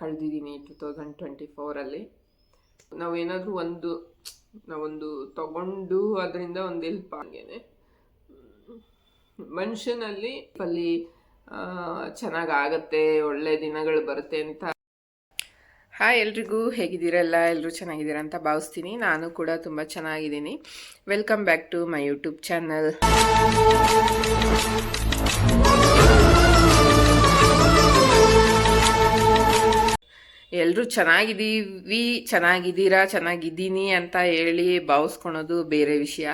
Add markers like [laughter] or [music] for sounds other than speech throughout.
ಕಳೆದಿದ್ದೀನಿ two thousand twenty ಫೋರಲ್ಲಿ ನಾವೇನಾದರೂ ಒಂದು, ನಾವೊಂದು ತಗೊಂಡು ಅದರಿಂದ ಒಂದು ಹೆಲ್ಪ್ ಆಗೇನೆ ಮನುಷ್ಯನಲ್ಲಿ ಅಲ್ಲಿ ಚೆನ್ನಾಗಿ ಆಗತ್ತೆ ಒಳ್ಳೆ ದಿನಗಳು ಬರುತ್ತೆ ಅಂತ. ಹಾಯ್ ಎಲ್ರಿಗೂ ಹೇಗಿದ್ದೀರಲ್ಲ ಎಲ್ಲರೂ ಚೆನ್ನಾಗಿದ್ದೀರಾ ಅಂತ ಭಾವಿಸ್ತೀನಿ. ನಾನು ಕೂಡ ತುಂಬ ಚೆನ್ನಾಗಿದ್ದೀನಿ. Welcome back to my YouTube channel ಎಲ್ಲರೂ ಚೆನ್ನಾಗಿದ್ದೀವಿ, ಚೆನ್ನಾಗಿದ್ದೀರಾ, ಚೆನ್ನಾಗಿದ್ದೀನಿ ಅಂತ ಹೇಳಿ ಭಾವಿಸ್ಕೊಳೋದು ಬೇರೆ ವಿಷಯ.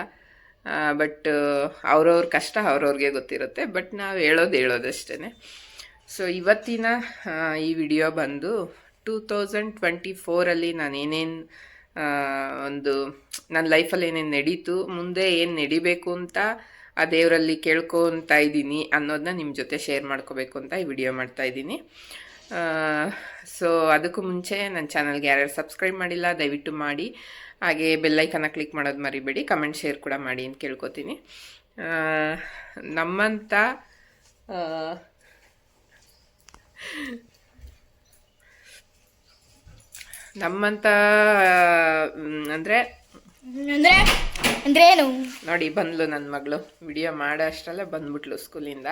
ಬಟ್, ಅವ್ರವ್ರ ಕಷ್ಟ ಅವ್ರವ್ರಿಗೆ ಗೊತ್ತಿರುತ್ತೆ, ಬಟ್ ನಾವು ಹೇಳೋದು ಹೇಳೋದಷ್ಟೇ ಸೊ ಇವತ್ತಿನ ಈ ವಿಡಿಯೋ ಬಂದು ಟೂ ತೌಸಂಡ್ ಟ್ವೆಂಟಿ ಫೋರಲ್ಲಿ ನಾನು ಏನೇನು ಒಂದು ನನ್ನ ಲೈಫಲ್ಲಿ ಏನೇನು ನಡೀತು, ಮುಂದೆ ಏನು ನಡಿಬೇಕು ಅಂತ, ಆ ದೇವರಲ್ಲಿ ಕೇಳ್ಕೊತಾ ಇದ್ದೀನಿ ಅನ್ನೋದನ್ನ ನಿಮ್ಮ ಜೊತೆ ಶೇರ್ ಮಾಡ್ಕೋಬೇಕು ಅಂತ ಈ ವಿಡಿಯೋ ಮಾಡ್ತಾ ಇದ್ದೀನಿ. ಸೊ ಅದಕ್ಕೂ ಮುಂಚೆ ನನ್ನ ಚಾನಲ್ಗೆ ಯಾರ್ಯಾರು ಸಬ್ಸ್ಕ್ರೈಬ್ ಮಾಡಿಲ್ಲ ದಯವಿಟ್ಟು ಮಾಡಿ. ಹಾಗೆ ಬೆಲ್ಲೈಕನ್ನ ಕ್ಲಿಕ್ ಮಾಡೋದು ಮರಿಬೇಡಿ. ಕಮೆಂಟ್ ಶೇರ್ ಕೂಡ ಮಾಡಿ ಅಂತ ಕೇಳ್ಕೊತೀನಿ. ನಮ್ಮಂಥ ನಮ್ಮಂಥ ಅಂದರೆ? ಅಂದರೆ ಅಂದ್ರೆ ಏನು? ನೋಡಿ ಬಂದ್ಲು ನನ್ನ ಮಗಳು. ವಿಡಿಯೋ ಮಾಡೋ ಅಷ್ಟರಲ್ಲೇ ಬಂದ್ಬಿಟ್ಲು ಸ್ಕೂಲಿಂದ.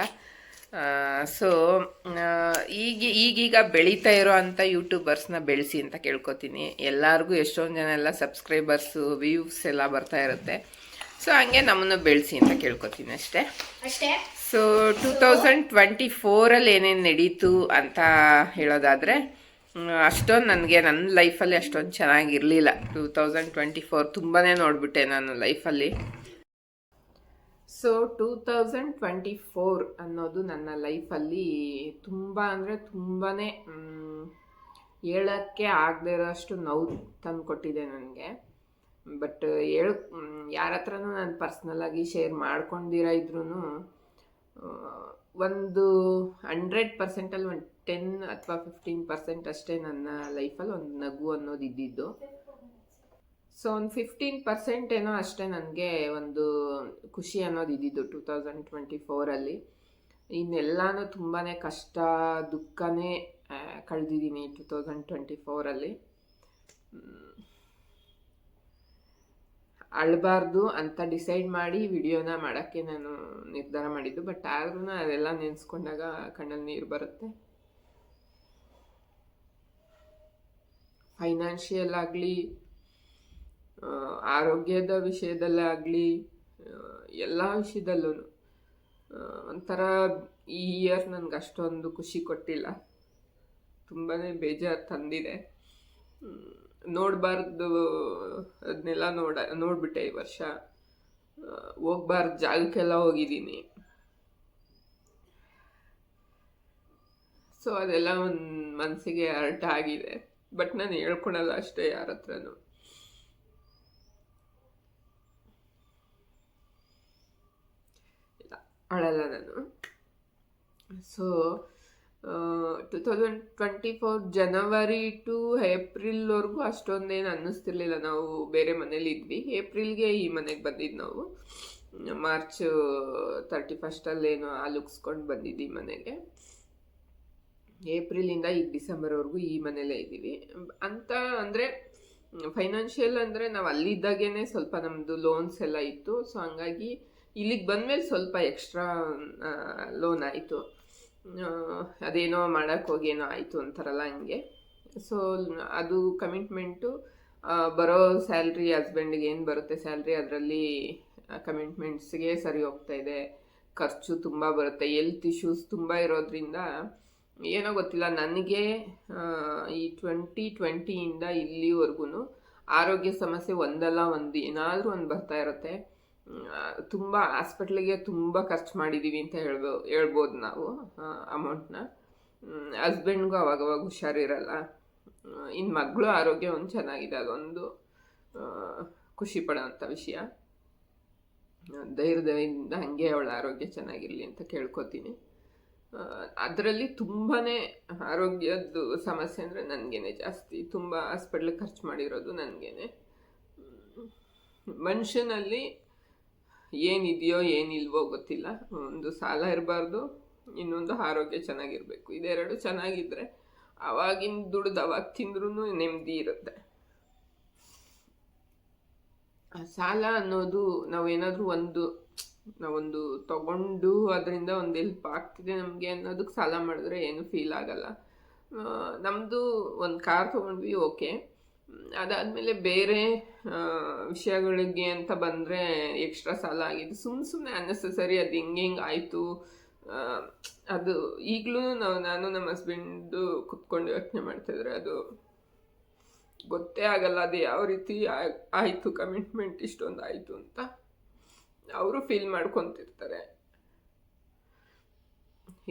ಸೊ ಈಗ ಈಗೀಗ ಬೆಳೀತಾ ಇರೋ ಅಂಥ ಯೂಟ್ಯೂಬರ್ಸ್ನ ಬೆಳೆಸಿ ಅಂತ ಕೇಳ್ಕೊತೀನಿ. ಎಲ್ಲರಿಗೂ ಎಷ್ಟೊಂದು ಜನ ಎಲ್ಲ ಸಬ್ಸ್ಕ್ರೈಬರ್ಸು ವ್ಯೂಸ್ ಎಲ್ಲ ಬರ್ತಾ ಇರುತ್ತೆ. ಸೊ ಹಂಗೆ ನಮ್ಮನ್ನು ಬೆಳೆಸಿ ಅಂತ ಕೇಳ್ಕೊತೀನಿ ಅಷ್ಟೇ. ಅಷ್ಟೇ? ಸೊ ಟೂ ತೌಸಂಡ್ ಟ್ವೆಂಟಿ ಫೋರಲ್ಲಿ ಏನೇನು ನಡೀತು ಅಂತ ಹೇಳೋದಾದರೆ ಅಷ್ಟೊಂದು ನನಗೆ ನನ್ನ ಲೈಫಲ್ಲಿ ಅಷ್ಟೊಂದು ಚೆನ್ನಾಗಿರಲಿಲ್ಲ. ಟೂ ತೌಸಂಡ್ ಟ್ವೆಂಟಿ ಫೋರ್ ತುಂಬಾ ನೋಡಿಬಿಟ್ಟೆ ನಾನು ಲೈಫಲ್ಲಿ so two thousand twenty four ಅನ್ನೋದು ನನ್ನ ಲೈಫಲ್ಲಿ ತುಂಬ ಅಂದರೆ ತುಂಬಾ ಹೇಳೋಕ್ಕೆ ಆಗದೇ ಇರೋಷ್ಟು ನೋವು ತಂದು ಕೊಟ್ಟಿದೆ ನನಗೆ. ಬಟ್ ಹೇಳ ಯಾರ ಹತ್ರನೂ ನಾನು ಪರ್ಸ್ನಲಾಗಿ ಶೇರ್ ಮಾಡ್ಕೊಂಡಿರ ಇದ್ರೂ ಒಂದು ಹಂಡ್ರೆಡ್ ಪರ್ಸೆಂಟಲ್ಲಿ ಒಂದು ಟೆನ್ ಅಥವಾ ಫಿಫ್ಟೀನ್ ಪರ್ಸೆಂಟ್ ಅಷ್ಟೇ ನನ್ನ ಲೈಫಲ್ಲಿ ಒಂದು ನಗು ಅನ್ನೋದು ಇದ್ದಿದ್ದು. ಸೊ ಒಂದು ಫಿಫ್ಟೀನ್ ಪರ್ಸೆಂಟ್ ಏನೋ ಅಷ್ಟೇ ನನಗೆ ಒಂದು ಖುಷಿ ಅನ್ನೋದು ಇದ್ದಿದ್ದು ಟೂ ತೌಸಂಡ್ ಟ್ವೆಂಟಿ ಫೋರಲ್ಲಿ ಇನ್ನೆಲ್ಲನೂ ತುಂಬಾ ಕಷ್ಟ, ದುಃಖನೇ ಕಳೆದಿದ್ದೀನಿ ಟೂ ತೌಸಂಡ್ ಟ್ವೆಂಟಿ ಫೋರಲ್ಲಿ ಅಳಬಾರ್ದು ಅಂತ ಡಿಸೈಡ್ ಮಾಡಿ ವಿಡಿಯೋನ ಮಾಡೋಕ್ಕೆ ನಾನು ನಿರ್ಧಾರ ಮಾಡಿದ್ದು. ಬಟ್ ಆದ್ರೂ ಅದೆಲ್ಲ ನೆನೆಸ್ಕೊಂಡಾಗ ಕಣ್ಣಲ್ಲಿ ನೀರು ಬರುತ್ತೆ. ಫೈನಾನ್ಷಿಯಲ್ ಆಗಲಿ ಆರೋಗ್ಯದ ವಿಷಯದಲ್ಲಾಗಲಿ ಎಲ್ಲ ವಿಷಯದಲ್ಲೂ ಒಂಥರ ಈ ಇಯರ್ ನನಗೆ ಅಷ್ಟೊಂದು ಖುಷಿ ಕೊಟ್ಟಿಲ್ಲ. ತುಂಬಾ ಬೇಜಾರು ತಂದಿದೆ. ನೋಡಬಾರ್ದು ಅದನ್ನೆಲ್ಲ ನೋಡ, ನೋಡಿಬಿಟ್ಟೆ ಈ ವರ್ಷ. ಹೋಗ್ಬಾರ್ದು ಜಾಗಕ್ಕೆಲ್ಲ ಹೋಗಿದ್ದೀನಿ. ಸೊ ಅದೆಲ್ಲ ಒಂದು ಮನಸ್ಸಿಗೆ ಅರ್ಟ ಆಗಿದೆ ಬಟ್ ನಾನು ಹೇಳ್ಕೊಳಲ್ಲ ಅಷ್ಟೇ ಯಾರ ಹತ್ರನೂ. ಅಳಲ್ಲ ನಾನು so two thousand twenty four January to ಏಪ್ರಿಲ್ವರೆಗೂ ಅಷ್ಟೊಂದೇನು ಅನ್ನಿಸ್ತಿರ್ಲಿಲ್ಲ. ನಾವು ಬೇರೆ ಮನೇಲಿ ಇದ್ವಿ. ಏಪ್ರಿಲ್ಗೆ ಈ ಮನೆಗೆ ಬಂದಿದ್ದು ನಾವು. ಮಾರ್ಚ್ ತರ್ಟಿ ಫಸ್ಟಲ್ಲೇನು ಆಲುಕ್ಸ್ಕೊಂಡು ಬಂದಿದ್ದು ಈ ಮನೆಗೆ. ಏಪ್ರಿಲಿಂದ ಈಗ ಡಿಸೆಂಬರ್ವರೆಗೂ ಈ ಮನೇಲೇ ಇದ್ದೀವಿ. ಅಂತ ಅಂದರೆ ಫೈನಾನ್ಷಿಯಲ್ ಅಂದರೆ ನಾವು ಅಲ್ಲಿದ್ದಾಗೇ ಸ್ವಲ್ಪ ನಮ್ಮದು ಲೋನ್ಸ್ ಎಲ್ಲ ಇತ್ತು. ಸೊ ಹಂಗಾಗಿ ಇಲ್ಲಿಗೆ ಬಂದಮೇಲೆ ಸ್ವಲ್ಪ ಎಕ್ಸ್ಟ್ರಾ ಲೋನ್ ಆಯಿತು. ಅದೇನೋ ಮಾಡೋಕ್ಕೆ ಹೋಗಿ ಏನೋ ಆಯಿತು ಅಂತಾರಲ್ಲ ಹಂಗೆ. ಸೊ ಅದು ಕಮಿಟ್ಮೆಂಟು ಬರೋ ಸ್ಯಾಲ್ರಿ ಹಸ್ಬೆಂಡಿಗೆ ಏನು ಬರುತ್ತೆ ಸ್ಯಾಲ್ರಿ ಅದರಲ್ಲಿ ಕಮಿಟ್ಮೆಂಟ್ಸ್ಗೆ ಸರಿ ಹೋಗ್ತಾ ಇದೆ. ಖರ್ಚು ತುಂಬ ಬರುತ್ತೆ. ಹೆಲ್ತ್ ಇಶ್ಯೂಸ್ ತುಂಬ ಇರೋದ್ರಿಂದ, ಏನೋ ಗೊತ್ತಿಲ್ಲ. ನನಗೆ ಈ ಟ್ವೆಂಟಿ ಟ್ವೆಂಟಿಯಿಂದ ಇಲ್ಲಿವರೆಗೂ ಆರೋಗ್ಯ ಸಮಸ್ಯೆ ಒಂದಲ್ಲ, ಒಂದು ಏನಾದರೂ ಒಂದು ಬರ್ತಾ ಇರುತ್ತೆ. ತುಂಬ ಹಾಸ್ಪಿಟ್ಲಿಗೆ ತುಂಬ ಖರ್ಚು ಮಾಡಿದ್ದೀವಿ ಅಂತ ಹೇಳ್ಬೋ, ಹೇಳ್ಬೋದು ನಾವು ಅಮೌಂಟ್ನ ಹಸ್ಬೆಂಡ್ಗೂ ಅವಾಗವಾಗ ಹುಷಾರಿರಲ್ಲ. ಇನ್ನು ಮಗಳು ಆರೋಗ್ಯ ಒಂದು ಚೆನ್ನಾಗಿದೆ, ಅದೊಂದು ಖುಷಿ ಪಡೋವಂಥ ವಿಷಯ. ಧೈರ್ಯದಿಂದ ಹಾಗೆ ಅವಳ ಆರೋಗ್ಯ ಚೆನ್ನಾಗಿರಲಿ ಅಂತ ಕೇಳ್ಕೊತೀನಿ. ಅದರಲ್ಲಿ ತುಂಬಾ ಆರೋಗ್ಯದ್ದು ಸಮಸ್ಯೆ ಅಂದರೆ ನನಗೇನೆ ಜಾಸ್ತಿ. ತುಂಬ ಹಾಸ್ಪಿಟ್ಲಿಗೆ ಖರ್ಚು ಮಾಡಿರೋದು ನನಗೇನೆ. ಮನುಷ್ಯನಲ್ಲಿ ಏನಿದೆಯೋ ಏನಿಲ್ವೋ ಗೊತ್ತಿಲ್ಲ. ಒಂದು ಸಾಲ ಇರಬಾರ್ದು, ಇನ್ನೊಂದು ಆರೋಗ್ಯ ಚೆನ್ನಾಗಿರಬೇಕು. ಇದೆರಡು ಚೆನ್ನಾಗಿದ್ದರೆ ಅವಾಗಿನ ದುಡ್ದು ಅವಾಗ ತಿಂದ್ರೂ ನೆಮ್ಮದಿ ಇರುತ್ತೆ. ಸಾಲ ಅನ್ನೋದು ನಾವೇನಾದರೂ ಒಂದು, ನಾವೊಂದು ತಗೊಂಡು ಅದರಿಂದ ಒಂದು ಹೆಲ್ಪ್ ಆಗ್ತಿದೆ ನಮಗೆ ಅನ್ನೋದಕ್ಕೆ ಸಾಲ ಮಾಡಿದ್ರೆ ಏನು ಫೀಲ್ ಆಗಲ್ಲ. ನಮ್ಮದು ಒಂದು ಕಾರ್ ತೊಗೊಂಡ್ವಿ ಓಕೆ ಅದಾದಮೇಲೆ ಬೇರೆ ವಿಷಯಗಳಿಗೆ ಅಂತ ಬಂದರೆ ಎಕ್ಸ್ಟ್ರಾ ಸಾಲ ಆಗಿದೆ ಸುಮ್ಮನೆ ಸುಮ್ಮನೆ ಅನ್ನೆಸೆಸರಿ ಅದು ಹಿಂಗೆ ಹಿಂಗೆ ಆಯಿತು. ಅದು ಈಗಲೂ ನಾವು, ನಾನು ನಮ್ಮ ಹಸ್ಬೆಂಡು ಕುತ್ಕೊಂಡು ಯೋಚನೆ ಮಾಡ್ತಿದ್ರೆ ಅದು ಗೊತ್ತೇ ಆಗಲ್ಲ ಅದು ಯಾವ ರೀತಿ ಆಯಿತು ಕಮಿಟ್ಮೆಂಟ್ ಇಷ್ಟೊಂದು ಆಯಿತು ಅಂತ ಅವರು ಫೀಲ್ ಮಾಡ್ಕೊತಿರ್ತಾರೆ.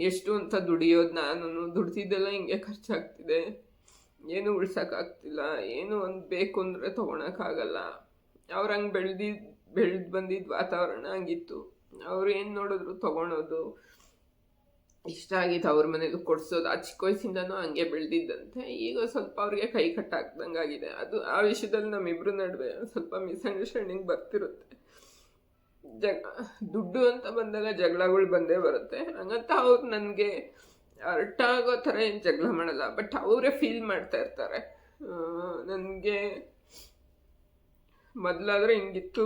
ಎಷ್ಟು ಅಂತ ದುಡಿಯೋದು ನಾನು ದುಡ್ತಿದ್ದೆಲ್ಲ ಹಿಂಗೆ ಖರ್ಚಾಗ್ತಿದೆ. ಏನು ಉಳ್ಸೋಕ್ಕಾಗ್ತಿಲ್ಲ, ಏನು ಒಂದು ಬೇಕು ಅಂದರೆ ತೊಗೊಳಕ್ಕಾಗಲ್ಲ. ಅವ್ರು ಹಂಗೆ ಬೆಳ್ದಿದ್ದು ಬೆಳೆದು ಬಂದಿದ್ದ ವಾತಾವರಣ ಹಂಗಿತ್ತು. ಅವ್ರು ಏನು ನೋಡಿದ್ರು ತೊಗೊಳೋದು. ಇಷ್ಟ ಆಗಿತ್ತು ಅವ್ರ ಮನೇಲಿ ಕೊಡ್ಸೋದು. ಆ ಚಿಕ್ಕ ವಯಸ್ಸಿಂದನೂ ಹಂಗೆ ಬೆಳೆದಿದ್ದಂತೆ. ಈಗ ಸ್ವಲ್ಪ ಅವ್ರಿಗೆ ಕೈ ಕಟ್ಟಾಕ್ದಂಗೆ ಆಗಿದೆ. ಅದು ಆ ವಿಷಯದಲ್ಲಿ ನಮ್ಮಿಬ್ರ ನಡುವೆ ಸ್ವಲ್ಪ ಮಿಸ್ಅಂಡರ್ಸ್ಟ್ಯಾಂಡಿಂಗ್ ಬರ್ತಿರುತ್ತೆ. ಜಗ, ದುಡ್ಡು ಅಂತ ಬಂದಾಗ ಜಗಳಗಳು ಬಂದೇ ಬರುತ್ತೆ. ಹಂಗಂತ ಅವ್ರು ನನಗೆ ಅರ್ಥ ಆಗೋ ಥರ ಏನು ಜಗಳ ಮಾಡಲ್ಲ ಬಟ್ ಅವರೇ ಫೀಲ್ ಮಾಡ್ತಾ ಇರ್ತಾರೆ. ನನಗೆ ಮೊದಲಾದ್ರೆ ಹಿಂಗಿತ್ತು,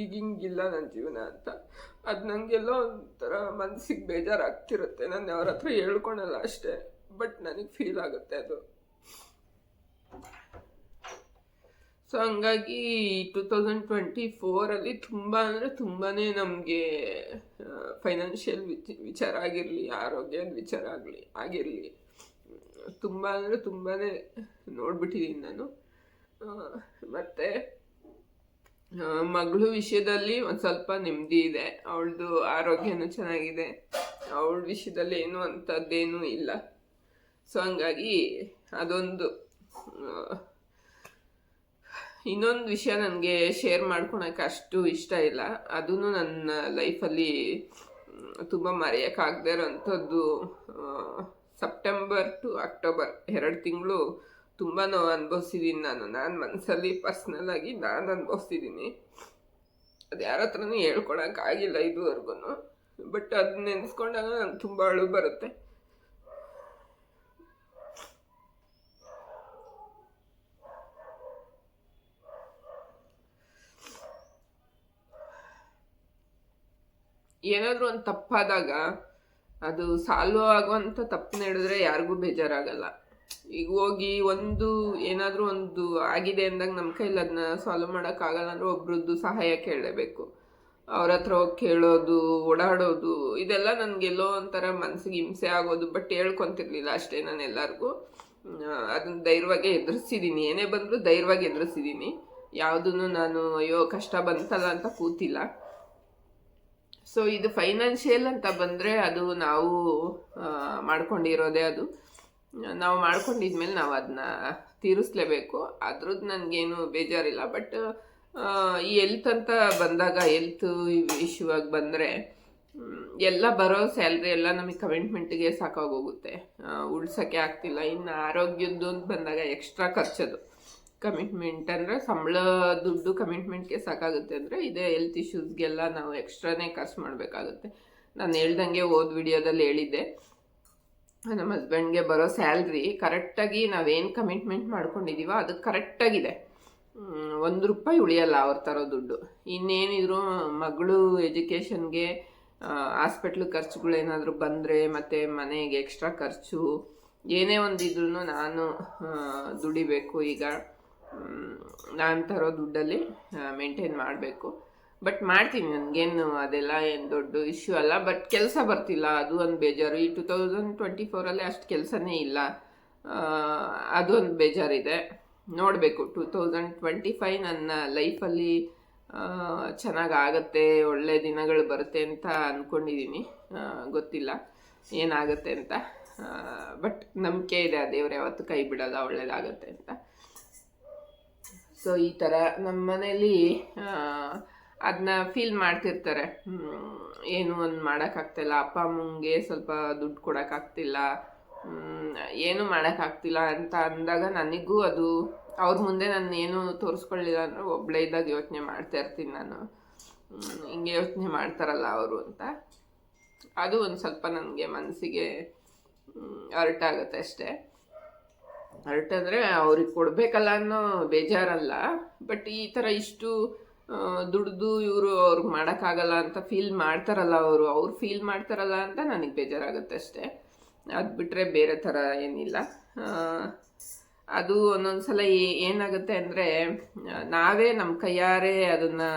ಈಗ ಹಿಂಗಿಲ್ಲ ನನ್ನ ಜೀವನ ಅಂತ. ಅದು ನನಗೆಲ್ಲೋ ಒಂಥರ ಮನಸ್ಸಿಗೆ ಬೇಜಾರಾಗ್ತಿರುತ್ತೆ. ನಾನು ಅವ್ರ ಹತ್ರ ಹೇಳ್ಕೊಳಲ್ಲ ಅಷ್ಟೇ ಬಟ್ ನನಗೆ ಫೀಲ್ ಆಗುತ್ತೆ ಅದು. ಸೊ ಹಂಗಾಗಿ ಟೂ ತೌಸಂಡ್ ಟ್ವೆಂಟಿ ಫೋರಲ್ಲಿ ತುಂಬ ಅಂದರೆ ತುಂಬಾ ನಮಗೆ ಫೈನಾನ್ಷಿಯಲ್ ವಿಚಾರ ಆಗಿರಲಿ, ಆರೋಗ್ಯದ ವಿಚಾರ ಆಗಲಿ, ಆಗಿರಲಿ, ತುಂಬ ಅಂದರೆ ತುಂಬಾ ನೋಡ್ಬಿಟ್ಟಿದ್ದೀನಿ ನಾನು. ಮತ್ತು ಮಗಳು ವಿಷಯದಲ್ಲಿ ಒಂದು ಸ್ವಲ್ಪ ನೆಮ್ಮದಿ ಇದೆ. ಅವಳದು ಆರೋಗ್ಯನೂ ಚೆನ್ನಾಗಿದೆ. ಅವಳ ವಿಷಯದಲ್ಲಿ ಏನು ಅಂಥದ್ದೇನೂ ಇಲ್ಲ. ಸೊ ಹಂಗಾಗಿ ಅದೊಂದು ಇನ್ನೊಂದು ವಿಷಯ ನನಗೆ ಶೇರ್ ಮಾಡ್ಕೊಳಕ್ಕೆ ಅಷ್ಟು ಇಷ್ಟ ಇಲ್ಲ. ಅದೂ ನನ್ನ ಲೈಫಲ್ಲಿ ತುಂಬ ಮರೆಯೋಕ್ಕಾಗದೇ ಇರೋಂಥದ್ದು ಸೆಪ್ಟೆಂಬರ್ ಟು ಅಕ್ಟೋಬರ್ ಎರಡು ತಿಂಗಳು ತುಂಬ ನೋವು ಅನುಭವಿಸಿದ್ದೀನಿ ನಾನು. ನಾನು ಮನಸ್ಸಲ್ಲಿ ಪರ್ಸ್ನಲ್ ಆಗಿ ನಾನು ಅನುಭವಿಸಿದ್ದೀನಿ ಅದು ಯಾರ ಹತ್ರನೂ ಹೇಳ್ಕೊಳಕ್ಕಾಗಿಲ್ಲ ಇದುವರೆಗೂ ಬಟ್ ಅದು ನೆನೆಸ್ಕೊಂಡಾಗ ನಂಗೆ ತುಂಬ ಅಳು ಬರುತ್ತೆ. ಏನಾದರೂ ಒಂದು ತಪ್ಪಾದಾಗ ಅದು ಸಾಲ್ವ್ ಆಗುವಂಥ ತಪ್ಪು ನಡೆದ್ರೆ ಯಾರಿಗೂ ಬೇಜಾರಾಗಲ್ಲ. ಈಗ ಹೋಗಿ ಒಂದು ಏನಾದರೂ ಒಂದು ಆಗಿದೆ ಅಂದಾಗ ನಮ್ಮ ಕೈಲಿ ಅದನ್ನ ಸಾಲ್ವ್ ಮಾಡೋಕ್ಕಾಗಲ್ಲ ಅಂದ್ರೆ ಒಬ್ರದ್ದು ಸಹಾಯ ಕೇಳಲೇಬೇಕು. ಅವ್ರ ಹತ್ರ ಹೋಗಿ ಕೇಳೋದು, ಓಡಾಡೋದು, ಇದೆಲ್ಲ ನನಗೆಲ್ಲೋ ಒಂಥರ ಮನಸ್ಸಿಗೆ ಹಿಂಸೆ ಆಗೋದು ಬಟ್ ಹೇಳ್ಕೊತಿರ್ಲಿಲ್ಲ ಅಷ್ಟೇ ನಾನು ಎಲ್ಲರಿಗೂ. ಅದನ್ನ ಧೈರ್ಯವಾಗಿ ಎದುರಿಸಿದ್ದೀನಿ ಏನೇ ಬಂದರೂ ಧೈರ್ಯವಾಗಿ ಎದುರಿಸಿದ್ದೀನಿ ಯಾವುದನ್ನು ನಾನು, ಅಯ್ಯೋ, ಕಷ್ಟ ಬಂತಲ್ಲ ಅಂತ ಕೂತಿಲ್ಲ. ಸೊ ಇದು ಫೈನಾನ್ಷಿಯಲ್ ಅಂತ ಬಂದರೆ ಅದು ನಾವು ಮಾಡ್ಕೊಂಡಿರೋದೇ ಅದು. ನಾವು ಮಾಡ್ಕೊಂಡಿದ್ಮೇಲೆ ನಾವು ಅದನ್ನ ತೀರಿಸ್ಲೇಬೇಕು. ಅದ್ರದ್ದು ನನಗೇನು ಬೇಜಾರಿಲ್ಲ. ಬಟ್ ಈ ಎಲ್ತ್ ಅಂತ ಬಂದಾಗ ಎಲ್ತ್ ಇಶ್ಯೂ ಆಗಿ ಬಂದರೆ ಎಲ್ಲ ಬರೋ ಸ್ಯಾಲ್ರಿ ಎಲ್ಲ ನಮಗೆ ಕಮಿಟ್ಮೆಂಟ್ಗೆ ಸಾಕಾಗೋಗುತ್ತೆ ಉಳ್ಸೋಕ್ಕೆ ಆಗ್ತಿಲ್ಲ. ಇನ್ನು ಆರೋಗ್ಯದ್ದು ಅಂತ ಬಂದಾಗ ಎಕ್ಸ್ಟ್ರಾ ಖರ್ಚದು. ಕಮಿಟ್ಮೆಂಟ್ ಅಂದರೆ ಸಂಬಳ, ದುಡ್ಡು ಕಮಿಟ್ಮೆಂಟ್ಗೆ ಸಾಕಾಗುತ್ತೆ ಅಂದರೆ ಇದೇ ಹೆಲ್ತ್ ಇಶ್ಯೂಸ್ಗೆಲ್ಲ ನಾವು ಎಕ್ಸ್ಟ್ರಾನೇ ಖರ್ಚು ಮಾಡಬೇಕಾಗುತ್ತೆ. ನಾನು ಹೇಳ್ದಂಗೆ ಓದ್ ವಿಡಿಯೋದಲ್ಲಿ ಹೇಳಿದ್ದೆ. ನಮ್ಮ ಹಸ್ಬೆಂಡ್ಗೆ ಬರೋ ಸ್ಯಾಲ್ರಿ ಕರೆಕ್ಟಾಗಿ ನಾವೇನು ಕಮಿಟ್ಮೆಂಟ್ ಮಾಡ್ಕೊಂಡಿದ್ದೀವೋ ಅದು ಕರೆಕ್ಟಾಗಿದೆ ಒಂದು ರೂಪಾಯಿ ಉಳಿಯಲ್ಲ ಅವ್ರ ತರೋ ದುಡ್ಡು. ಇನ್ನೇನಿದ್ರು ಮಗಳು ಎಜುಕೇಷನ್ಗೆ ಹಾಸ್ಪಿಟ್ಲ್ ಖರ್ಚುಗಳೇನಾದರೂ ಬಂದರೆ ಮತ್ತು ಮನೆಗೆ ಎಕ್ಸ್ಟ್ರಾ ಖರ್ಚು, ಏನೇ ಒಂದಿದ್ರೂ ನಾನು ದುಡಿಬೇಕು ಈಗ. ನಾನು ತರೋ ದುಡ್ಡಲ್ಲಿ ಮೇಂಟೈನ್ ಮಾಡಬೇಕು. ಬಟ್ ಮಾಡ್ತೀನಿ, ನನಗೇನು ಅದೆಲ್ಲ ಏನು ದೊಡ್ಡ ಇಶ್ಯೂ ಅಲ್ಲ. ಬಟ್ ಕೆಲಸ ಬರ್ತಿಲ್ಲ, ಅದು ಒಂದು ಬೇಜಾರು. ಈ ಟು ತೌಸಂಡ್ ಟ್ವೆಂಟಿ ಫೋರಲ್ಲಿ ಅಷ್ಟು ಕೆಲಸನೇ ಇಲ್ಲ. ಅದು ಒಂದು ಬೇಜಾರಿದೆ. ನೋಡಬೇಕು ಟೂ ತೌಸಂಡ್ ಟ್ವೆಂಟಿ ಫೈವ್ ನನ್ನ ಲೈಫಲ್ಲಿ ಚೆನ್ನಾಗಾಗತ್ತೆ, ಒಳ್ಳೆ ದಿನಗಳು ಬರುತ್ತೆ ಅಂತ ಅಂದ್ಕೊಂಡಿದ್ದೀನಿ ಗೊತ್ತಿಲ್ಲ ಏನಾಗುತ್ತೆ ಅಂತ. ಬಟ್ ನಂಬಿಕೆ ಇದೆ, ಆ ದೇವ್ರು ಯಾವತ್ತು ಕೈ ಬಿಡಲ್ಲ, ಒಳ್ಳೇದಾಗತ್ತೆ ಅಂತ. ಸೊ, ಈ ಥರ ನಮ್ಮ ಮನೇಲಿ ಅದನ್ನ ಫೀಲ್ ಮಾಡ್ತಿರ್ತಾರೆ. ಏನು ಒಂದು ಮಾಡೋಕ್ಕಾಗ್ತಿಲ್ಲ. ಅಪ್ಪ, ಅಮ್ಮಂಗೆ ಸ್ವಲ್ಪ ದುಡ್ಡು ಕೊಡೋಕ್ಕಾಗ್ತಿಲ್ಲ. ಏನು ಮಾಡೋಕ್ಕಾಗ್ತಿಲ್ಲ ಅಂತ ಅಂದಾಗ ನನಗೂ ಅದು, ಅವ್ರ ಮುಂದೆ ನಾನು ಏನು ತೋರಿಸ್ಕೊಳ್ಳಿಲ್ಲ ಅಂದ್ರೆ ಒಬ್ಬಳೇ ಇದ್ದಾಗ ಯೋಚನೆ ಮಾಡ್ತಾ ಇರ್ತೀನಿ ನಾನು. ಹಿಂಗೆ ಯೋಚನೆ ಮಾಡ್ತಾರಲ್ಲ ಅವರು ಅಂತ. ಅದು ಒಂದು ಸ್ವಲ್ಪ ನನಗೆ ಮನಸ್ಸಿಗೆ ಆಗುತ್ತೆ ಅಷ್ಟೇ. ಹರ್ಟ್ ಅಂದರೆ ಅವ್ರಿಗೆ ಕೊಡಬೇಕಲ್ಲ ಅನ್ನೋ ಬೇಜಾರಲ್ಲ. ಬಟ್ ಈ ಥರ ಇಷ್ಟು ದುಡ್ದು ಇವರು ಅವ್ರಿಗೆ ಮಾಡೋಕ್ಕಾಗಲ್ಲ ಅಂತ ಫೀಲ್ ಮಾಡ್ತಾರಲ್ಲ ಅವರು, ಅವ್ರು ಫೀಲ್ ಮಾಡ್ತಾರಲ್ಲ ಅಂತ ನನಗೆ ಬೇಜಾರಾಗುತ್ತೆ ಅಷ್ಟೇ. ಅದು ಬಿಟ್ಟರೆ ಬೇರೆ ಥರ ಏನಿಲ್ಲ. ಅದು ಒಂದೊಂದು ಸಲ ಏನಾಗುತ್ತೆ ಅಂದರೆ, ನಾವೇ ನಮ್ಮ ಕೈಯಾರೆ ಅದನ್ನು,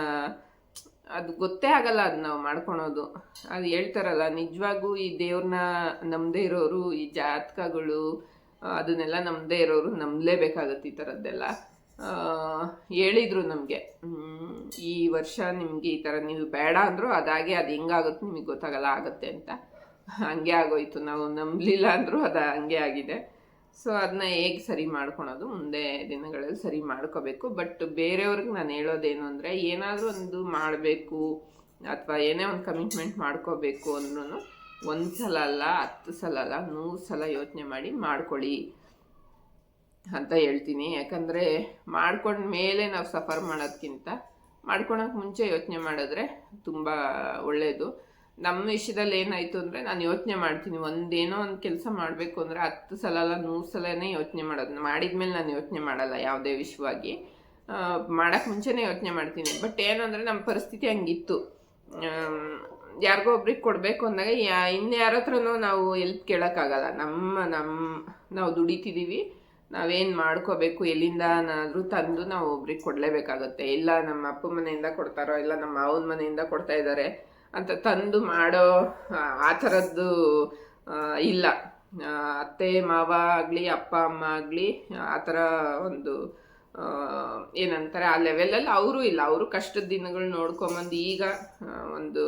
ಅದು ಗೊತ್ತೇ ಆಗಲ್ಲ ಅದು ನಾವು ಮಾಡ್ಕೊಳೋದು. ಅದು ಹೇಳ್ತಾರಲ್ಲ ನಿಜವಾಗೂ ಈ ದೇವ್ರನ್ನ ನಂಬದೇ ಇರೋರು, ಈ ಜಾತಕಗಳು ಅದನ್ನೆಲ್ಲ ನಮ್ಮದೇ ಇರೋರು ನಂಬಲೇಬೇಕಾಗತ್ತೆ ಈ ಥರದ್ದೆಲ್ಲ ಹೇಳಿದ್ರು ನಮಗೆ. ಈ ವರ್ಷ ನಿಮಗೆ ಈ ಥರ ನೀವು ಬೇಡ ಅಂದರೂ ಅದಾಗೆ ಅದು ಹೆಂಗಾಗುತ್ತೆ ನಿಮಗೆ ಗೊತ್ತಾಗಲ್ಲ, ಆಗುತ್ತೆ ಅಂತ. ಹಂಗೆ ಆಗೋಯ್ತು. ನಾವು ನಂಬಲಿಲ್ಲ ಅಂದರೂ ಅದು ಹಂಗೆ ಆಗಿದೆ. ಸೊ ಅದನ್ನ ಹೇಗೆ ಸರಿ ಮಾಡ್ಕೊಳೋದು? ಮುಂದೆ ದಿನಗಳಲ್ಲಿ ಸರಿ ಮಾಡ್ಕೋಬೇಕು. ಬಟ್ ಬೇರೆಯವ್ರಿಗೆ ನಾನು ಹೇಳೋದೇನು ಅಂದರೆ ಏನಾದರೂ ಒಂದು ಮಾಡಬೇಕು, ಅಥವಾ ಏನೇ ಒಂದು ಕಮಿಟ್ಮೆಂಟ್ ಮಾಡ್ಕೋಬೇಕು ಅಂದ್ರೂ ಒಂದು ಸಲ ಅಲ್ಲ, ಹತ್ತು ಸಲ ಅಲ್ಲ, ನೂರು ಸಲ ಯೋಚನೆ ಮಾಡಿ ಮಾಡ್ಕೊಳ್ಳಿ ಅಂತ ಹೇಳ್ತೀನಿ. ಯಾಕಂದರೆ ಮಾಡ್ಕೊಂಡ ಮೇಲೆ ನಾವು ಸಫರ್ ಮಾಡೋದ್ಕಿಂತ ಮಾಡ್ಕೊಳಕ್ಕೆ ಮುಂಚೆ ಯೋಚನೆ ಮಾಡಿದ್ರೆ ತುಂಬ ಒಳ್ಳೆಯದು ನಮ್ಮ ವಿಷಯದಲ್ಲಿ ಏನಾಯಿತು ಅಂದರೆ ನಾನು ಯೋಚನೆ ಮಾಡ್ತೀನಿ. ಒಂದೇನೋ ಒಂದು ಕೆಲಸ ಮಾಡಬೇಕು ಅಂದರೆ ಹತ್ತು ಸಲ ಅಲ್ಲ, ನೂರು ಸಲನೇ ಯೋಚನೆ ಮಾಡೋದು. ಮೇಲೆ ನಾನು ಯೋಚನೆ ಮಾಡಲ್ಲ ಯಾವುದೇ ವಿಷಯವಾಗಿ. ಮಾಡೋಕ್ಕೆ ಮುಂಚೆನೇ ಯೋಚನೆ ಮಾಡ್ತೀನಿ. ಬಟ್ ಏನಂದರೆ ನಮ್ಮ ಪರಿಸ್ಥಿತಿ ಹಂಗಿತ್ತು. ಯಾರಿಗೋ ಒಬ್ರಿಗೆ ಕೊಡಬೇಕು ಅಂದಾಗ ಯಾ ಯಾರ ಹತ್ರನೂ ನಾವು ಎಲ್ಪ್ ಕೇಳೋಕ್ಕಾಗಲ್ಲ. ನಮ್ಮ ನಮ್ಮ ನಾವು ದುಡಿತಿದ್ದೀವಿ ನಾವೇನು ಮಾಡ್ಕೋಬೇಕು ಎಲ್ಲಿಂದನಾದರೂ ತಂದು ನಾವು ಒಬ್ರಿಗೆ ಕೊಡಲೇಬೇಕಾಗುತ್ತೆ. ಇಲ್ಲ ನಮ್ಮ ಅಪ್ಪ ಮನೆಯಿಂದ ಕೊಡ್ತಾರೋ ಇಲ್ಲ ನಮ್ಮ ಮಾವನ ಮನೆಯಿಂದ ಕೊಡ್ತಾ ಇದ್ದಾರೆ ಅಂತ ತಂದು ಮಾಡೋ ಆ, ಥರದ್ದು ಇಲ್ಲ. ಅತ್ತೆ ಮಾವ ಆಗಲಿ ಅಪ್ಪ ಅಮ್ಮ ಆಗಲಿ ಆ ಥರ ಒಂದು ಏನಂತಾರೆ ಆ ಲೆವೆಲಲ್ಲಿ ಅವರು ಇಲ್ಲ. ಅವರು ಕಷ್ಟದ ದಿನಗಳು ನೋಡ್ಕೊಂಬಂದು ಈಗ ಒಂದು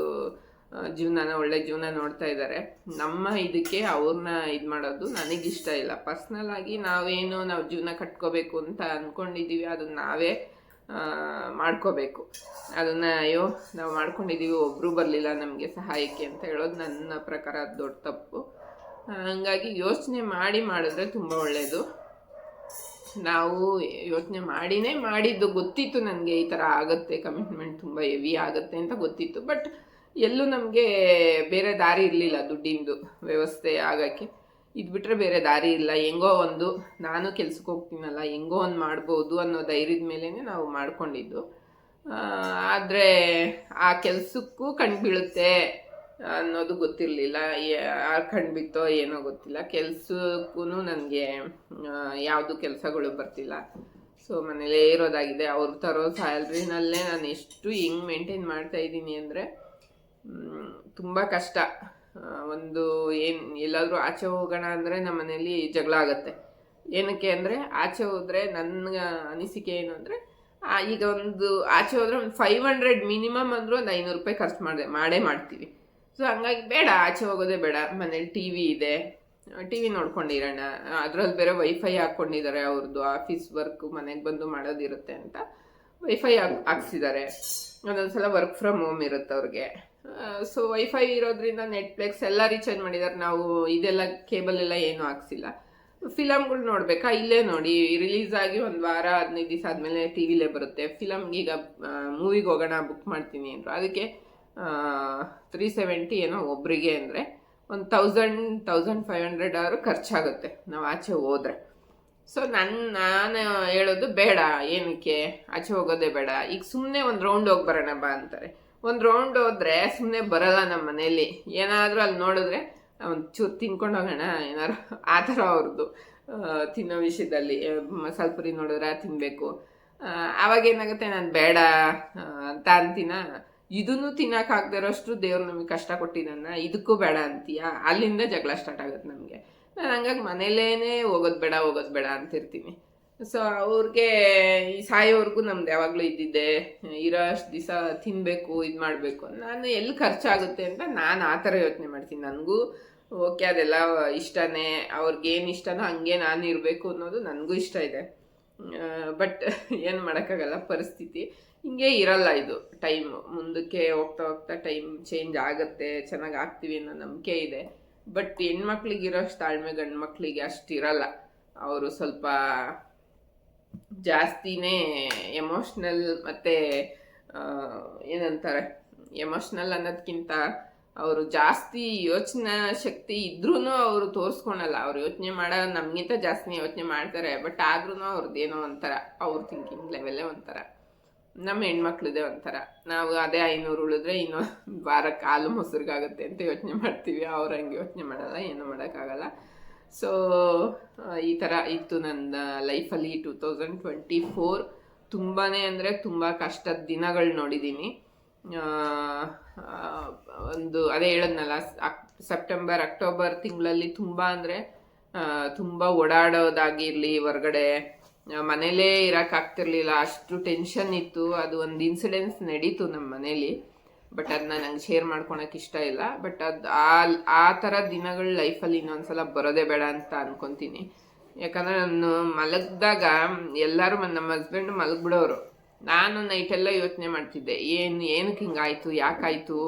ಜೀವನನ, ಒಳ್ಳೆ ಜೀವನ ನೋಡ್ತಾ ಇದ್ದಾರೆ ನಮ್ಮ ಇದಕ್ಕೆ ಅವ್ರನ್ನ ಇದು ಮಾಡೋದು ನನಗಿಷ್ಟ ಇಲ್ಲ. ಪರ್ಸ್ನಲ್ ಆಗಿ ನಾವೇನು ನಾವು ಜೀವನ ಕಟ್ಕೋಬೇಕು ಅಂತ ಅಂದ್ಕೊಂಡಿದ್ದೀವಿ ಅದನ್ನ ನಾವೇ ಮಾಡ್ಕೋಬೇಕು. ಅದನ್ನು ಅಯ್ಯೋ, ನಾವು ಮಾಡ್ಕೊಂಡಿದ್ದೀವಿ ಒಬ್ಬರು ಬರಲಿಲ್ಲ ನಮಗೆ ಸಹಾಯಕ್ಕೆ ಅಂತ ಹೇಳೋದು ನನ್ನ ಪ್ರಕಾರ ಅದು ದೊಡ್ಡ ತಪ್ಪು. ಹಂಗಾಗಿ ಯೋಚನೆ ಮಾಡಿ ಮಾಡಿದ್ರೆ ತುಂಬ ಒಳ್ಳೆಯದು ನಾವು ಯೋಚನೆ ಮಾಡಿನೇ ಮಾಡಿದ್ದು ಗೊತ್ತಿತ್ತು ನನಗೆ ಈ ಥರ ಆಗುತ್ತೆ ಕಮಿಟ್ಮೆಂಟ್ ತುಂಬ ಹೆವಿ ಆಗುತ್ತೆ ಅಂತ ಗೊತ್ತಿತ್ತು. ಬಟ್ ಎಲ್ಲೂ ನಮಗೆ ಬೇರೆ ದಾರಿ ಇರಲಿಲ್ಲ ದುಡ್ಡಿಂದು ವ್ಯವಸ್ಥೆ ಆಗೋಕ್ಕೆ. ಇದು ಬಿಟ್ಟರೆ ಬೇರೆ ದಾರಿ ಇಲ್ಲ. ಹೆಂಗೋ ಒಂದು, ನಾನು ಕೆಲ್ಸಕ್ಕೆ ಹೋಗ್ತೀನಲ್ಲ, ಹೆಂಗೋ ಒಂದು ಮಾಡ್ಬೋದು ಅನ್ನೋ ಧೈರ್ಯದ ಮೇಲೇ ನಾವು ಮಾಡ್ಕೊಂಡಿದ್ದು. ಆದರೆ ಆ ಕೆಲಸಕ್ಕೂ ಕಣ್ಣು ಬೀಳುತ್ತೆ ಅನ್ನೋದು ಗೊತ್ತಿರಲಿಲ್ಲ. ಯಾರು ಕಣ್ಣು ಬಿತ್ತೋ ಏನೋ ಗೊತ್ತಿಲ್ಲ. ಕೆಲಸಕ್ಕೂ ನನಗೆ ಯಾವುದು ಕೆಲಸಗಳು ಬರ್ತಿಲ್ಲ. ಸೊ, ಮನೇಲೇ ಇರೋದಾಗಿದೆ. ಅವ್ರು ತರೋ ಸ್ಯಾಲ್ರಿನಲ್ಲೇ ನಾನು ಎಷ್ಟು ಹೆಂಗೆ ಮೇಂಟೈನ್ ಮಾಡ್ತಾ ಇದ್ದೀನಿ ಅಂದರೆ ತುಂಬ ಕಷ್ಟ. ಒಂದು ಏನು ಎಲ್ಲಾದರೂ ಆಚೆ ಹೋಗೋಣ ಅಂದರೆ ನಮ್ಮ ಮನೇಲಿ ಜಗಳ ಆಗುತ್ತೆ. ಏನಕ್ಕೆ ಅಂದರೆ ಆಚೆ ಹೋದರೆ ನನ್ನ ಅನಿಸಿಕೆ ಏನು ಅಂದರೆ ಈಗ ಒಂದು ಆಚೆ ಹೋದರೆ ಒಂದು ಫೈವ್ ಹಂಡ್ರೆಡ್ ಮಿನಿಮಮ್ ಅಂದರೂ ಒಂದು ಐನೂರು ರೂಪಾಯಿ ಖರ್ಚು ಮಾಡಿದೆ, ಮಾಡೇ ಮಾಡ್ತೀವಿ. ಸೊ ಹಂಗಾಗಿ ಬೇಡ, ಆಚೆ ಹೋಗೋದೇ ಬೇಡ. ಮನೇಲಿ ಟಿ ವಿ ಇದೆ. ಟಿ ವಿ ನೋಡ್ಕೊಂಡಿರೋಣ. ಅದರಲ್ಲಿ ಬೇರೆ ವೈಫೈ ಹಾಕ್ಕೊಂಡಿದ್ದಾರೆ ಅವ್ರದ್ದು ಆಫೀಸ್ ವರ್ಕ್ ಮನೆಗೆ ಬಂದು ಮಾಡೋದಿರುತ್ತೆ ಅಂತ. ವೈಫೈ ಹಾಕ್ ಹಾಕ್ಸಿದ್ದಾರೆ ಒಂದೊಂದ್ಸಲ ವರ್ಕ್ ಫ್ರಮ್ ಹೋಮ್ ಇರುತ್ತೆ ಅವ್ರಿಗೆ. ಸೊ ವೈಫೈ ಇರೋದ್ರಿಂದ ನೆಟ್ಫ್ಲಿಕ್ಸ್ ಎಲ್ಲ ರೀಚಾರ್ಜ್ ಮಾಡಿದ್ದಾರೆ. ನಾವು ಇದೆಲ್ಲ ಕೇಬಲ್ ಎಲ್ಲ ಏನೂ ಹಾಕ್ಸಿಲ್ಲ ಫಿಲಮ್ಗಳು ನೋಡ್ಬೇಕಾ? ಇಲ್ಲೇ ನೋಡಿ. ರಿಲೀಸ್ ಆಗಿ ಒಂದು ವಾರ, ಹದಿನೈದು ದಿವಸ ಆದ್ಮೇಲೆ ಟಿ ವಿಲೇ ಬರುತ್ತೆ. ಈಗ ಮೂವಿಗೆ ಹೋಗೋಣ ಬುಕ್ ಮಾಡ್ತೀನಿ ಅಂದರು. ಅದಕ್ಕೆ ತ್ರೀ ಸೆವೆಂಟಿ ಏನೋ ಒಬ್ಬರಿಗೆ ಅಂದರೆ ಒಂದು ತೌಸಂಡ್ ತೌಸಂಡ್ ಫೈವ್ ಹಂಡ್ರೆಡ್ ಅವರು ಖರ್ಚಾಗುತ್ತೆ. ನಾವು ಆಚೆ ಹೋದರೆ. ಸೊ ನನ್ನ ನಾನು ಹೇಳೋದು ಬೇಡ, ಏನಕ್ಕೆ? ಆಚೆ ಹೋಗೋದೇ ಬೇಡ. ಈಗ ಸುಮ್ಮನೆ ಒಂದು ರೌಂಡ್ ಹೋಗಿ ಬರೋಣ ಬಾ ಅಂತಾರೆ. ಒಂದು ರೌಂಡ್ ಹೋದ್ರೆ ಸುಮ್ಮನೆ ಬರಲ್ಲ ನಮ್ಮ ಮನೆಯಲ್ಲಿ ಏನಾದರೂ ಅಲ್ಲಿ ನೋಡಿದ್ರೆ ಒಂದು ಚೂರು ತಿನ್ಕೊಂಡು ಹೋಗೋಣ, ಏನಾದ್ರು ಆ ಥರ ಅವ್ರದ್ದು ತಿನ್ನೋ ವಿಷಯದಲ್ಲಿ. ಮಸಾಲ ಪುರಿ ನೋಡಿದ್ರೆ ತಿನ್ನಬೇಕು ಆವಾಗ ಏನಾಗುತ್ತೆ, ನಾನು ಬೇಡ ಅಂತ ಅಂತೀನ? ಇದನ್ನು ತಿನ್ನೋಕ್ಕಾಗದೇ ಇರೋಷ್ಟು ದೇವ್ರು ನಮಗೆ ಕಷ್ಟ ಕೊಟ್ಟಿದ್ದಾನ, ಇದಕ್ಕೂ ಬೇಡ ಅಂತೀಯ? ಅಲ್ಲಿಂದ ಜಗಳ ಸ್ಟಾರ್ಟ್ ಆಗುತ್ತೆ ನಮಗೆ. ನಾನು ಹಂಗಾಗಿ ಮನೇಲೇ ಹೋಗೋದು ಬೇಡ ಹೋಗೋದು ಬೇಡ ಅಂತಿರ್ತೀನಿ. ಸೊ ಅವ್ರಿಗೆ ಈ ಸಾಯೋವರೆಗೂ ನಮ್ದು ಯಾವಾಗಲೂ ಇದ್ದಿದ್ದೆ, ಇರೋ ಅಷ್ಟು ದಿವಸ ತಿನ್ನಬೇಕು ಇದು ಮಾಡಬೇಕು ನಾನು ಎಲ್ಲಿ ಖರ್ಚಾಗುತ್ತೆ ಅಂತ ನಾನು ಆ ಥರ ಯೋಚನೆ ಮಾಡ್ತೀನಿ. ನನಗೂ ಓಕೆ, ಅದೆಲ್ಲ ಇಷ್ಟನೇ ಅವ್ರಿಗೇನು ಇಷ್ಟನೋ ಹಂಗೆ ನಾನು ಇರಬೇಕು ಅನ್ನೋದು ನನಗೂ ಇಷ್ಟ ಇದೆ. ಬಟ್ ಏನು ಮಾಡೋಕ್ಕಾಗಲ್ಲ ಪರಿಸ್ಥಿತಿ. ಹಿಂಗೆ ಇರಲ್ಲ ಇದು ಟೈಮ್. ಮುಂದಕ್ಕೆ ಹೋಗ್ತಾ ಹೋಗ್ತಾ ಟೈಮ್ ಚೇಂಜ್ ಆಗುತ್ತೆ, ಚೆನ್ನಾಗಿ ಆಗ್ತೀವಿ ಅನ್ನೋ ನಂಬಿಕೆ ಇದೆ. ಬಟ್ ಹೆಣ್ಮಕ್ಳಿಗೆ ಇರೋಷ್ಟು ತಾಳ್ಮೆ ಗಂಡು ಮಕ್ಕಳಿಗೆ ಅಷ್ಟಿರಲ್ಲ ಅವರು ಸ್ವಲ್ಪ ಜಾಸ್ತಿನೇ ಎಮೋಷ್ನಲ್ ಮತ್ತು ಏನಂತಾರೆ? ಎಮೋಷ್ನಲ್ ಅನ್ನೋದಕ್ಕಿಂತ ಅವರು ಜಾಸ್ತಿ ಯೋಚನಾ ಶಕ್ತಿ ಇದ್ರೂ ಅವರು ತೋರಿಸ್ಕೊಳಲ್ಲ. ಅವ್ರು ಯೋಚನೆ ಮಾಡೋ, ನಮಗಿಂತ ಜಾಸ್ತಿ ಯೋಚನೆ ಮಾಡ್ತಾರೆ. ಬಟ್ ಆದ್ರೂ ಅವ್ರದ್ದೇನೋ ಒಂಥರ, ಅವ್ರ ಥಿಂಕಿಂಗ್ ಲೆವೆಲ್ಲೇ ಒಂಥರ. ನಮ್ಮ ಹೆಣ್ಮಕ್ಳದೇ ಒಂಥರ. ನಾವು ಅದೇ ಐನೂರು ಉಳಿದ್ರೆ ಇನ್ನು ವಾರ ಕಾಲು ಮೊಸರಿಗಾಗುತ್ತೆ ಅಂತ ಯೋಚನೆ ಮಾಡ್ತೀವಿ. ಅವ್ರು ಹಂಗೆ ಯೋಚನೆ ಮಾಡಲ್ಲ, ಏನೂ ಮಾಡೋಕ್ಕಾಗಲ್ಲ. ಸೊ ಈ ಥರ ಇತ್ತು ನನ್ನ ಲೈಫಲ್ಲಿ ಟೂ ತೌಸಂಡ್ ಟ್ವೆಂಟಿ ಫೋರ್. ತುಂಬಾ ಅಂದರೆ ತುಂಬ ಕಷ್ಟದ ದಿನಗಳು ನೋಡಿದ್ದೀನಿ ಒಂದು ಅದೇ ಹೇಳದ್ನಲ್ಲ, ಅಕ್- ಸೆಪ್ಟೆಂಬರ್, ಅಕ್ಟೋಬರ್ ತಿಂಗಳಲ್ಲಿ ತುಂಬ ಅಂದರೆ ತುಂಬ ಓಡಾಡೋದಾಗಿರಲಿ, ಹೊರಗಡೆ ಮನೇಲೇ ಇರೋಕ್ಕಾಗ್ತಿರ್ಲಿಲ್ಲ ಅಷ್ಟು ಟೆನ್ಷನ್ ಇತ್ತು. ಅದು ಒಂದು ಇನ್ಸಿಡೆನ್ಸ್ ನಡೀತು ನಮ್ಮ ಮನೇಲಿ. ಬಟ್ ಅದನ್ನ ನಂಗೆ ಶೇರ್ ಮಾಡ್ಕೊಳಕ್ಕೆ ಇಷ್ಟ ಇಲ್ಲ. ಬಟ್ ಅದು ಆ ಆ ಥರ ದಿನಗಳು ಲೈಫಲ್ಲಿ ಇನ್ನೊಂದ್ಸಲ ಬರೋದೇ ಬೇಡ ಅಂತ ಅನ್ಕೊತೀನಿ. ಯಾಕಂದ್ರೆ ನಾನು ಮಲಗಿದಾಗ ಎಲ್ಲರೂ ನಮ್ಮ ಹಸ್ಬೆಂಡ್ ಮಲಗ್ಬಿಡೋರು. ನಾನು ನೈಟೆಲ್ಲ ಯೋಚನೆ ಮಾಡ್ತಿದ್ದೆ. ಏನು ಏನಕ್ಕೆ ಹಿಂಗಾಯಿತು? ಯಾಕಾಯಿತು?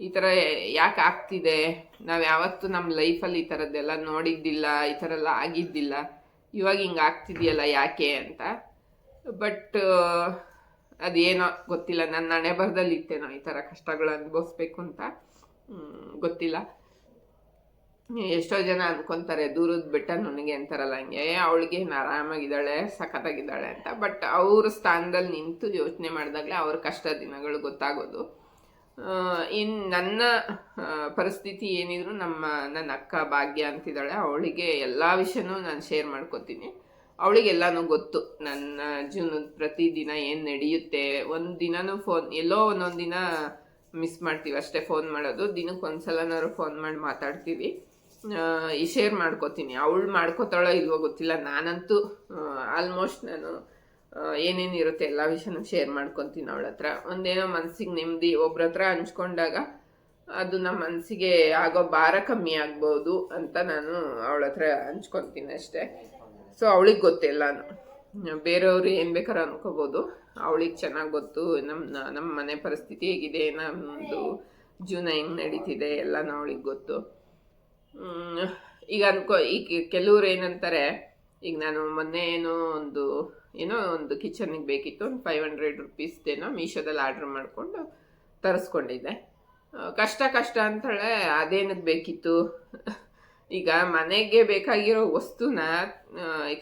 ಈ ಥರ ಯಾಕೆ ಆಗ್ತಿದೆ? ನಾವು ಯಾವತ್ತೂ ನಮ್ಮ ಲೈಫಲ್ಲಿ ಈ ಥರದ್ದೆಲ್ಲ ನೋಡಿದ್ದಿಲ್ಲ, ಈ ಥರ ಎಲ್ಲ ಆಗಿದ್ದಿಲ್ಲ. ಇವಾಗ ಹಿಂಗೆ ಆಗ್ತಿದೆಯಲ್ಲ ಯಾಕೆ ಅಂತ. ಬಟ್ ಅದೇನೋ ಗೊತ್ತಿಲ್ಲ. ನನ್ನ ಹಣೆ ಬರದಲ್ಲಿ ಇತ್ತೇನೋ ಈ ಥರ ಕಷ್ಟಗಳು ಅನುಭವಿಸ್ಬೇಕು ಅಂತ. ಗೊತ್ತಿಲ್ಲ. ಎಷ್ಟೋ ಜನ ಅನ್ಕೊಂತಾರೆ, ದೂರದ ಬೆಟ್ಟ ನನಗೆ ಅಂತಾರಲ್ಲ ಹಂಗೆ. ಅವಳಿಗೆ ಆರಾಮಾಗಿದ್ದಾಳೆ, ಸಖತ್ತಾಗಿದ್ದಾಳೆ ಅಂತ. ಬಟ್ ಅವ್ರ ಸ್ಥಾನದಲ್ಲಿ ನಿಂತು ಯೋಚನೆ ಮಾಡಿದಾಗಲೇ ಅವ್ರ ಕಷ್ಟ ದಿನಗಳು ಗೊತ್ತಾಗೋದು. ಇನ್ನು ನನ್ನ ಪರಿಸ್ಥಿತಿ ಏನಿದ್ರು ನಮ್ಮ, ನನ್ನ ಅಕ್ಕ ಭಾಗ್ಯ ಅಂತಿದ್ದಾಳೆ, ಅವಳಿಗೆ ಎಲ್ಲ ವಿಷಯನೂ ನಾನು ಶೇರ್ ಮಾಡ್ಕೊತೀನಿ. ಅವಳಿಗೆಲ್ಲನೂ ಗೊತ್ತು, ನನ್ನ ಜೀವನದ ಪ್ರತಿದಿನ ಏನು ನಡೆಯುತ್ತೆ. ಒಂದು ದಿನನೂ ಫೋನ್ ಎಲ್ಲೋ ಒಂದೊಂದು ದಿನ ಮಿಸ್ ಮಾಡ್ತೀವಿ, ಅಷ್ಟೇ ಫೋನ್ ಮಾಡೋದು. ದಿನಕ್ಕೆ ಒಂದ್ಸಲನಾದ್ರು ಫೋನ್ ಮಾಡಿ ಮಾತಾಡ್ತೀವಿ. ಈ ಶೇರ್ ಮಾಡ್ಕೋತೀನಿ. ಅವಳು ಮಾಡ್ಕೋತಾಳೋ ಇಲ್ವೋ ಗೊತ್ತಿಲ್ಲ. ನಾನಂತೂ ಆಲ್ಮೋಸ್ಟ್ ನಾನು ಏನೇನ್ ಇರುತ್ತೆ ಎಲ್ಲ ವಿಷಯನೂ ಶೇರ್ ಮಾಡ್ಕೊತೀನಿ ಅವಳ ಹತ್ರ. ಒಂದೇನೋ ಮನಸ್ಸಿಗೆ ನೆಮ್ಮದಿ ಒಬ್ರ ಹತ್ರ ಹಂಚ್ಕೊಂಡಾಗ ಅದು ನಮ್ಮ ಮನಸ್ಸಿಗೆ ಆಗೋ ಭಾರ ಕಮ್ಮಿ ಆಗ್ಬೋದು ಅಂತ ನಾನು ಅವಳ ಹತ್ರ ಹಂಚ್ಕೊತೀನಿ ಅಷ್ಟೇ. ಸೊ ಅವಳಿಗೆ ಗೊತ್ತಿಲ್ಲ ಬೇರೆಯವ್ರು ಏನು ಬೇಕಾದ್ರೂ ಅನ್ಕೋಬೋದು. ಅವಳಿಗೆ ಚೆನ್ನಾಗಿ ಗೊತ್ತು ನಮ್ಮ ನಮ್ಮ ಮನೆ ಪರಿಸ್ಥಿತಿ ಹೇಗಿದೆ ನಮ್ಮದು ಜೀವನ ಹೆಂಗೆ ನಡೀತಿದೆ ಎಲ್ಲನೂ ಅವಳಿಗೆ ಗೊತ್ತು. ಈಗ ಅನ್ಕೋ, ಈಗ ಕೆಲವ್ರು ಏನಂತಾರೆ, ಈಗ ನಾನು ಮೊನ್ನೆ ಏನೋ ಒಂದು ಏನೋ ಒಂದು ಕಿಚನಿಗೆ ಬೇಕಿತ್ತು, ಒಂದು ಫೈವ್ ಹಂಡ್ರೆಡ್ ರುಪೀಸ್ದೇನೋ ಮೀಶೋದಲ್ಲಿ ಆರ್ಡ್ರ್ ಮಾಡಿಕೊಂಡು ತರಿಸ್ಕೊಂಡಿದ್ದೆ. ಕಷ್ಟ ಕಷ್ಟ ಅಂತೇಳೆ ಅದೇನಕ್ಕೆ ಬೇಕಿತ್ತು? ಈಗ ಮನೆಗೆ ಬೇಕಾಗಿರೋ ವಸ್ತುನ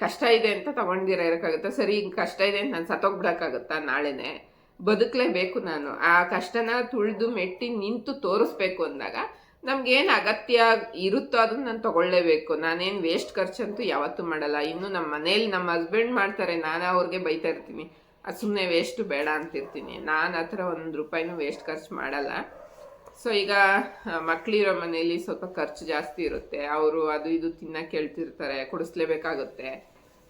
ಕಷ್ಟ ಇದೆ ಅಂತ ತಗೊಂಡಿರ ಇರೋಕ್ಕಾಗುತ್ತಾ? ಸರಿ, ಈಗ ಕಷ್ಟ ಇದೆ ಅಂತ ನಾನು ಸತ್ತೋಗ್ಬಿಡೋಕ್ಕಾಗುತ್ತಾ ನಾಳೆನೇ? ಬದುಕಲೇಬೇಕು ನಾನು. ಆ ಕಷ್ಟನ ತುಳಿದು ಮೆಟ್ಟಿ ನಿಂತು ತೋರಿಸ್ಬೇಕು ಅಂದಾಗ ನಮ್ಗೆ ಏನು ಅಗತ್ಯ ಇರುತ್ತೋ ಅದನ್ನ ನಾನು ತಗೊಳ್ಳೇಬೇಕು. ನಾನೇನು ವೇಸ್ಟ್ ಖರ್ಚಂತೂ ಯಾವತ್ತೂ ಮಾಡಲ್ಲ. ಇನ್ನು ನಮ್ಮ ಮನೇಲಿ ನಮ್ಮ ಹಸ್ಬೆಂಡ್ ಮಾಡ್ತಾರೆ, ನಾನು ಅವ್ರಿಗೆ ಬೈತಾ ಇರ್ತೀನಿ. ಅದು ಸುಮ್ಮನೆ ವೇಸ್ಟು ಬೇಡ ಅಂತಿರ್ತೀನಿ. ನಾನು ಆ ಥರ ಒಂದು ರೂಪಾಯಿನೂ ವೇಸ್ಟ್ ಖರ್ಚು ಮಾಡಲ್ಲ. ಸೊ ಈಗ ಮಕ್ಕಳಿರೋ ಮನೇಲಿ ಸ್ವಲ್ಪ ಖರ್ಚು ಜಾಸ್ತಿ ಇರುತ್ತೆ. ಅವರು ಅದು ಇದು ತಿನ್ನಕ್ಕೆ ಕೇಳ್ತಿರ್ತಾರೆ ಕೊಡಿಸ್ಲೇಬೇಕಾಗುತ್ತೆ.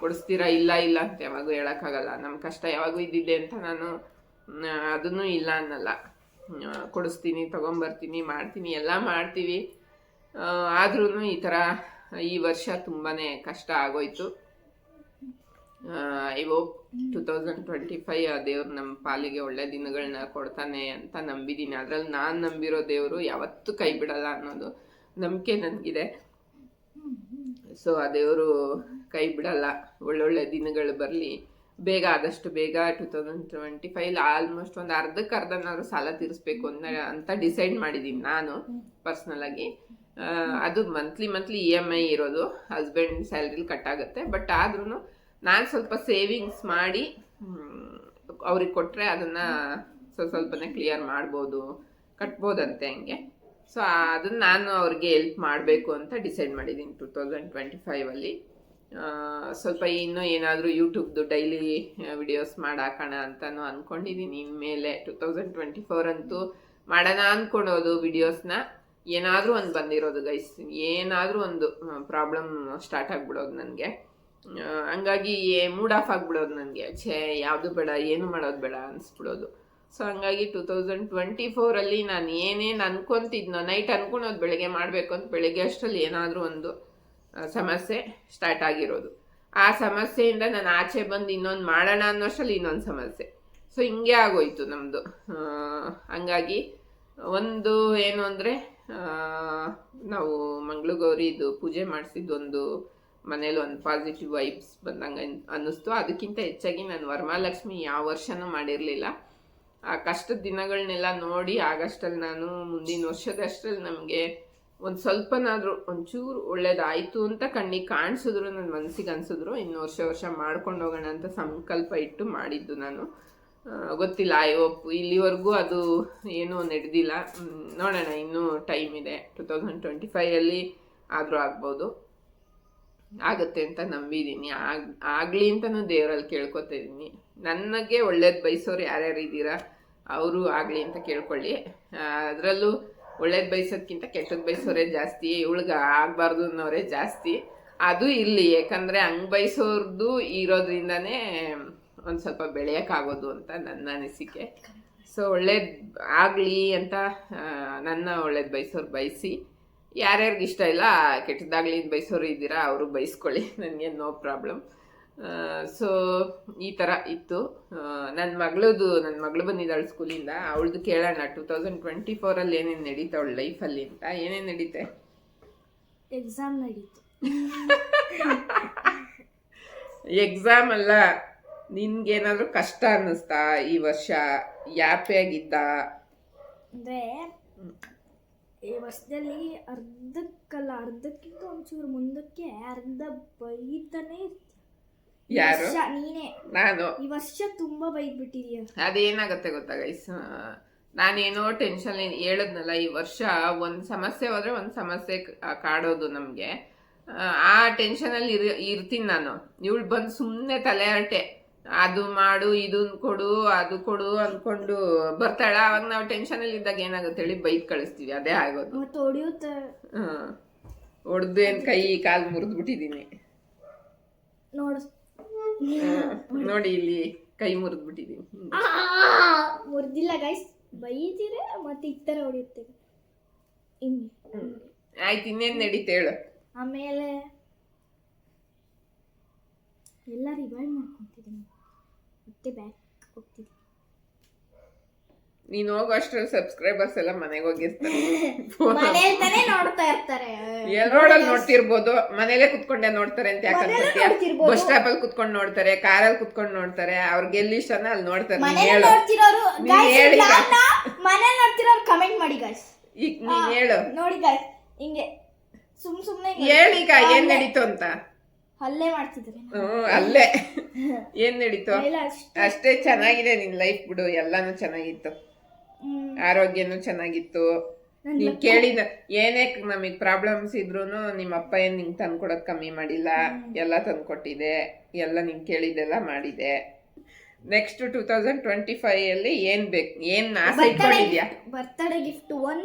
ಕೊಡಿಸ್ತೀರಾ ಇಲ್ಲ ಇಲ್ಲ ಅಂತ ಯಾವಾಗೂ ಹೇಳೋಕ್ಕಾಗಲ್ಲ. ನಮ್ಮ ಕಷ್ಟ ಯಾವಾಗೂ ಇದ್ದಿದೆ ಅಂತ ನಾನು ಅದನ್ನು ಇಲ್ಲ ಅನ್ನಲ್ಲ. ಕೊಡಿಸ್ತೀನಿ, ತೊಗೊಂಬರ್ತೀನಿ, ಮಾಡ್ತೀನಿ, ಎಲ್ಲ ಮಾಡ್ತೀವಿ. ಆದ್ರೂ ಈ ಥರ ಈ ವರ್ಷ ತುಂಬಾ ಕಷ್ಟ ಆಗೋಯ್ತು. I hope two thousand twenty five ಆ ದೇವ್ರು ನಮ್ಮ ಪಾಲಿಗೆ ಒಳ್ಳೆ ದಿನಗಳನ್ನ ಕೊಡ್ತಾನೆ ಅಂತ ನಂಬಿದ್ದೀನಿ ಅದ್ರಲ್ಲಿ ನಾನು ನಂಬಿರೋ ದೇವರು ಯಾವತ್ತೂ ಕೈ ಬಿಡಲ್ಲ ಅನ್ನೋದು ನಂಬಿಕೆ ನನಗಿದೆ. ಸೊ ಆ ದೇವರು ಕೈ ಬಿಡಲ್ಲ. ಒಳ್ಳೊಳ್ಳೆ ದಿನಗಳು ಬರಲಿ. ಬೇಗ ಆದಷ್ಟು ಬೇಗ two thousand twenty five almost ಒಂದು ಅರ್ಧಕ್ಕೆ ಅರ್ಧನಾದ್ರೂ ಸಾಲ ತೀರಿಸ್ಬೇಕು ಅಂತ ಅಂತ ಡಿಸೈಡ್ ಮಾಡಿದ್ದೀನಿ ನಾನು ಪರ್ಸ್ನಲ್ ಆಗಿ. ಅದು monthly monthly E M I ಇರೋದು. ಹಸ್ಬೆಂಡ್ ಸ್ಯಾಲ್ರಿಲಿ ಕಟ್ ಆಗುತ್ತೆ. ಬಟ್ ಆದ್ರೂ ನಾನು ಸ್ವಲ್ಪ ಸೇವಿಂಗ್ಸ್ ಮಾಡಿ ಅವ್ರಿಗೆ ಕೊಟ್ಟರೆ ಅದನ್ನು ಸ್ವಲ್ಪ ಸ್ವಲ್ಪನೇ ಕ್ಲಿಯರ್ ಮಾಡ್ಬೋದು. ಕಟ್ಬೋದಂತೆ ಹಂಗೆ. ಸೊ ಅದನ್ನು ನಾನು ಅವ್ರಿಗೆ ಹೆಲ್ಪ್ ಮಾಡಬೇಕು ಅಂತ ಡಿಸೈಡ್ ಮಾಡಿದ್ದೀನಿ ಟೂ ತೌಸಂಡ್ ಟ್ವೆಂಟಿ ಫೈವಲ್ಲಿ ಸ್ವಲ್ಪ ಇನ್ನೂ ಏನಾದರೂ ಯೂಟ್ಯೂಬ್ದು ಡೈಲಿ ವಿಡಿಯೋಸ್ ಮಾಡಾಕೋಣ ಅಂತಲೂ ಅಂದ್ಕೊಂಡಿದ್ದೀನಿ ಇನ್ಮೇಲೆ ಟೂ ತೌಸಂಡ್ ಟ್ವೆಂಟಿ ಫೋರ್ ಅಂತೂ ಮಾಡೋಣ ಅಂದ್ಕೊಳೋದು ವಿಡಿಯೋಸ್ನ ಏನಾದರೂ ಒಂದು ಬಂದಿರೋದು ಗೈಸ್ ಏನಾದರೂ ಒಂದು ಪ್ರಾಬ್ಲಮ್ ಸ್ಟಾರ್ಟ್ ಆಗ್ಬಿಡೋದು ನನಗೆ. ಹಂಗಾಗಿ ಮೂಡ್ ಆಫ್ ಆಗಿಬಿಡೋದು ನನಗೆ. ಛೇ, ಯಾವುದು ಬೇಡ, ಏನು ಮಾಡೋದು ಬೇಡ ಅನಿಸ್ಬಿಡೋದು. ಸೊ ಹಂಗಾಗಿ ಟೂ ತೌಸಂಡ್ ಟ್ವೆಂಟಿ ಫೋರಲ್ಲಿ ನಾನು ಏನೇನು ಅನ್ಕೊತಿದ್ನೋ ನೈಟ್ ಅನ್ಕೊಳೋದು ಬೆಳಗ್ಗೆ ಮಾಡಬೇಕು ಅಂತ ಬೆಳಗ್ಗೆ ಅಷ್ಟರಲ್ಲಿ ಏನಾದರೂ ಒಂದು ಸಮಸ್ಯೆ ಸ್ಟಾರ್ಟ್ ಆಗಿರೋದು. ಆ ಸಮಸ್ಯೆಯಿಂದ ನಾನು ಆಚೆ ಬಂದು ಇನ್ನೊಂದು ಮಾಡೋಣ ಅನ್ನೋಷ್ಟರಲ್ಲಿ ಇನ್ನೊಂದು ಸಮಸ್ಯೆ. ಸೊ ಹಿಂಗೆ ಆಗೋಯ್ತು ನಮ್ಮದು ಹಂಗಾಗಿ ಒಂದು ಏನು ಅಂದರೆ ನಾವು ಮಂಗಳಗೌರಿದು ಪೂಜೆ ಮಾಡಿಸಿದ್ದು ಒಂದು ಮನೇಲಿ ಒಂದು ಪಾಸಿಟಿವ್ ವೈಬ್ಸ್ ಬಂದಂಗೆ ಅನ್ನಿಸ್ತು. ಅದಕ್ಕಿಂತ ಹೆಚ್ಚಾಗಿ ನಾನು ವರಮಹಾಲಕ್ಷ್ಮಿ ಯಾವ ವರ್ಷನೂ ಮಾಡಿರಲಿಲ್ಲ. ಆ ಕಷ್ಟದ ದಿನಗಳನ್ನೆಲ್ಲ ನೋಡಿ ಆಗಷ್ಟಲ್ಲಿ ನಾನು, ಮುಂದಿನ ವರ್ಷದಷ್ಟರಲ್ಲಿ ನಮಗೆ ಒಂದು ಸ್ವಲ್ಪನಾದರೂ ಒಂಚೂರು ಒಳ್ಳೇದಾಯಿತು ಅಂತ ಕಣ್ಣಿಗೆ ಕಾಣಿಸಿದ್ರು ನನ್ನ ಮನಸ್ಸಿಗೆ ಅನ್ಸಿದ್ರು. ಇನ್ನು ವರ್ಷ ವರ್ಷ ಮಾಡ್ಕೊಂಡು ಹೋಗೋಣ ಅಂತ ಸಂಕಲ್ಪ ಇಟ್ಟು ಮಾಡಿದ್ದು ನಾನು. ಗೊತ್ತಿಲ್ಲ, ಐ ಹೋಪ್ ಇಲ್ಲಿವರೆಗೂ ಅದು ಏನೂ ನಡೆದಿಲ್ಲ. ನೋಡೋಣ, ಇನ್ನೂ ಟೈಮ್ ಇದೆ. ಟು ತೌಸಂಡ್ ಟ್ವೆಂಟಿ ಫೈವಲ್ಲಿ ಆದರೂ ಆಗ್ಬೋದು. ಆಗುತ್ತೆ ಅಂತ ನಂಬಿದ್ದೀನಿ ಆಗ, ಆಗಲಿ ಅಂತಲೂ ದೇವರಲ್ಲಿ ಕೇಳ್ಕೊತಾ ಇದ್ದೀನಿ ನನಗೆ ಒಳ್ಳೇದು ಬಯಸೋರು ಯಾರ್ಯಾರು ಇದ್ದೀರಾ ಅವರು ಆಗಲಿ ಅಂತ ಕೇಳ್ಕೊಳ್ಳಿ. ಅದರಲ್ಲೂ ಒಳ್ಳೇದು ಬಯಸೋದ್ಕಿಂತ ಕೆಟ್ಟದ್ದು ಬಯಸೋರೆ ಜಾಸ್ತಿ, ಇವಳಿಗೆ ಆಗಬಾರ್ದು ಅನ್ನೋರೇ ಜಾಸ್ತಿ. ಅದು ಇಲ್ಲಿ, ಯಾಕಂದರೆ ಹಂಗೆ ಬಯಸೋರ್ದು ಇರೋದ್ರಿಂದನೇ ಒಂದು ಸ್ವಲ್ಪ ಬೆಳೆಯೋಕ್ಕಾಗೋದು ಅಂತ ನನ್ನ ಅನಿಸಿಕೆ. ಸೊ ಒಳ್ಳೇದು ಆಗಲಿ ಅಂತ ನನ್ನ ಒಳ್ಳೇದು ಬಯಸೋರು ಬಯಸಿ. ಯಾರ್ಯಾರಿಗೆ ಇಷ್ಟ ಇಲ್ಲ, ಕೆಟ್ಟದಾಗ್ಲಿ ಬಯಸೋರು ಇದ್ದೀರಾ, ಅವರು ಬಯಸ್ಕೊಳ್ಳಿ. ನನಗೆ ನೋ ಪ್ರಾಬ್ಲಮ್. ಸೊ ಈ ಥರ ಇತ್ತು. ನನ್ನ ಮಗಳದು ನನ್ನ ಮಗಳು ಬಂದಿದ್ದಾಳೆ ಸ್ಕೂಲಿಂದ ಅವಳದು ಕೇಳೋಣ ಟೂ ತೌಸಂಡ್ ಟ್ವೆಂಟಿ ಫೋರಲ್ಲಿ ಏನೇನು ನಡೀತಾ ಅವಳ ಲೈಫಲ್ಲಿ ಅಂತ. ಏನೇನು ನಡೀತೆ? ಎಕ್ಸಾಮ್ ನಡೀತು. ಎಕ್ಸಾಮ್ ಅಲ್ಲ ನಿನ್ಗೇನಾದ್ರೂ ಕಷ್ಟ ಅನ್ನಿಸ್ತಾ ಈ ವರ್ಷ? ಯಾಪೇ ಆಗಿದ್ದ? ಅಂದರೆ ಈ ವರ್ಷದಲ್ಲಿ ಅರ್ಧಕ್ಕಲ್ಲ ಅರ್ಧಕ್ಕಿಂತ ಒಂಚೂರು ಮುಂದಕ್ಕೆ ಅರ್ಧ ಬೈತಾನೆ ಇರ್ತೀಯ. ಯಾರು? ನೀನೇ. ನಾನು. ಈ ವರ್ಷ ತುಂಬಾ ಬೈದ್ಬಿಟ್ಟಿದೀಯ. ಅದೇನಾಗುತ್ತೆ ಗೊತ್ತಾ ಗೈಸ್ ನಾನೇನೋ ಟೆನ್ಷನ್ ಹೇಳದ್ನಲ್ಲ ಈ ವರ್ಷ ಒಂದು ಸಮಸ್ಯೆ ಹೋದ್ರೆ ಒಂದು ಸಮಸ್ಯೆ ಕಾಡೋದು ನಮಗೆ. ಆ ಟೆನ್ಷನಲ್ಲಿ ಅಲ್ಲಿ ಇರ್ತೀನಿ ನಾನು. ಇವಳು ಬಂದು ಸುಮ್ಮನೆ ತಲೆ ಅಂಟೆ ಅದು ಮಾಡು ಇದನ್ನ ಕೊಡು ಅದು ಕೊಡು ಅಂದ್ಕೊಂಡು ಬರ್ತಾಳ. ಅವಾಗ ನಾವು ಟೆನ್ಷನಲ್ಲಿ ಇದ್ದಾಗ ಏನಾಗುತ್ತೆ ಹೇಳಿ ಬೈಕ್ ಕಳಿಸ್ತೀವಿ ಅದೇ ಆಗೋದು. ಹೊಡೆದು ಏನು ಕೈ ಕಾಲು ಮುರಿದ್ಬಿಟ್ಟಿದ್ದೀನಿ ನೋಡು. ನೋಡಿ ಇಲ್ಲಿ ಕೈ ಮುರಿದ್ಬಿಟ್ಟಿದ್ದೀನಿ ಮುರಿದಿಲ್ಲ ಗೈಸ್ ಬೈತೀರ ಮತ್ತೆ ಈ ಥರ ಹೊಡಿಯುತ್ತೆ ಹಿಂಗೆ ಆಯ್ತು ಇನ್ನೇನು ನಡೀತ ಹೇಳು. ಆಮೇಲೆ ಎಲ್ಲ ರಿವೈವ್ ಮಾಡ್ಕೊತಿದ್ದೀನಿ. ಮತ್ತೆ ಬ್ಯಾಕ್ ನೀನು ಹೋಗೋ ಅಷ್ಟ್ರಲ್ಲಿ ಸಬ್ಸ್ಕ್ರೈಬರ್ಸ್ ಎಲ್ಲ ಮನೆಗೆ ಹೋಗಿರ್ತಾರೆ ಫೋನ್ ಮನೇಲಿ ತಾನೇ ನೋಡ್ತಾ ಇರ್ತಾರೆ. ರೋಡಲ್ಲಿ ನೋಡ್ತಿರ್ಬೋದು. ಮನೇಲೆ ಕುತ್ಕೊಂಡೆ ನೋಡ್ತಾರೆ ಅಂತ ಯಾಕೆ ಮನೇಲೂ ಅನ್ಕೊತೀಯ ನೋಡ್ತಿರ್ಬೋದು. ಬಸ್ ಸ್ಟಾಪ್ ಅಲ್ಲಿ ಕುತ್ಕೊಂಡು ನೋಡ್ತಾರೆ ಕಾರಲ್ಲಿ ಕುತ್ಕೊಂಡು ನೋಡ್ತಾರೆ ಅವ್ರಿಗೆ ಎಲ್ಲಿ ಇಷ್ಟನ ಅಲ್ಲಿ ನೋಡ್ತಾರೆ. ಹೇಳು. ಮನೇಲಿ ನೋಡ್ತಿರೋರು ಕಮೆಂಟ್ ಮಾಡಿ ಗಾಯ್ಸ್ ಈಗ ನೀನ್ ಹೇಳು. ನೋಡಿ ಗಾಯ್ಸ್ ಹಿಂಗೆ ಸುಮ್ ಸುಮ್ನೆ ಹೇಳೀಗ ಏನ್ ನಡೀತು ಅಂತ? ಅಲ್ಲೇ ಮಾಡ್ತಿದ್ರೆ ಹ್ಮ್ ಅಲ್ಲೇ [laughs] ಏನ್ ನಡೀತು? ಅಷ್ಟೇ. ಚೆನ್ನಾಗಿದೆ ನಿನ್ ಲೈಫ್ ಬಿಡು ಎಲ್ಲಾನು ಚೆನ್ನಾಗಿತ್ತು. ಆರೋಗ್ಯನೂ ಚೆನ್ನಾಗಿತ್ತು. ನನ್ ಕೇಳಿದ ಏನೇ ನಮಗ್ ಪ್ರಾಬ್ಲಮ್ಸ್ ಇದ್ರೂನು ನಿಮ್ಮ ಅಪ್ಪ ಏನ್ ನಿಂಗ್ ತಂದ್ಕೊಡಕ್ ಕಮ್ಮಿ ಮಾಡಿಲ್ಲ ಎಲ್ಲ ತಂದ್ಕೊಟ್ಟಿದೆ ಎಲ್ಲ ನಿನ್ ಕೇಳಿದೆಲ್ಲ ಮಾಡಿದೆ. Next two thousand twenty five ಅಲ್ಲಿ ಏನ್ ಬೇಕು ಏನ್ ಆಸೆ ಇಟ್ಕೊಂಡಿದ್ಯಾ? ಬರ್ತಡೇ ಗಿಫ್ಟ್ ಒನ್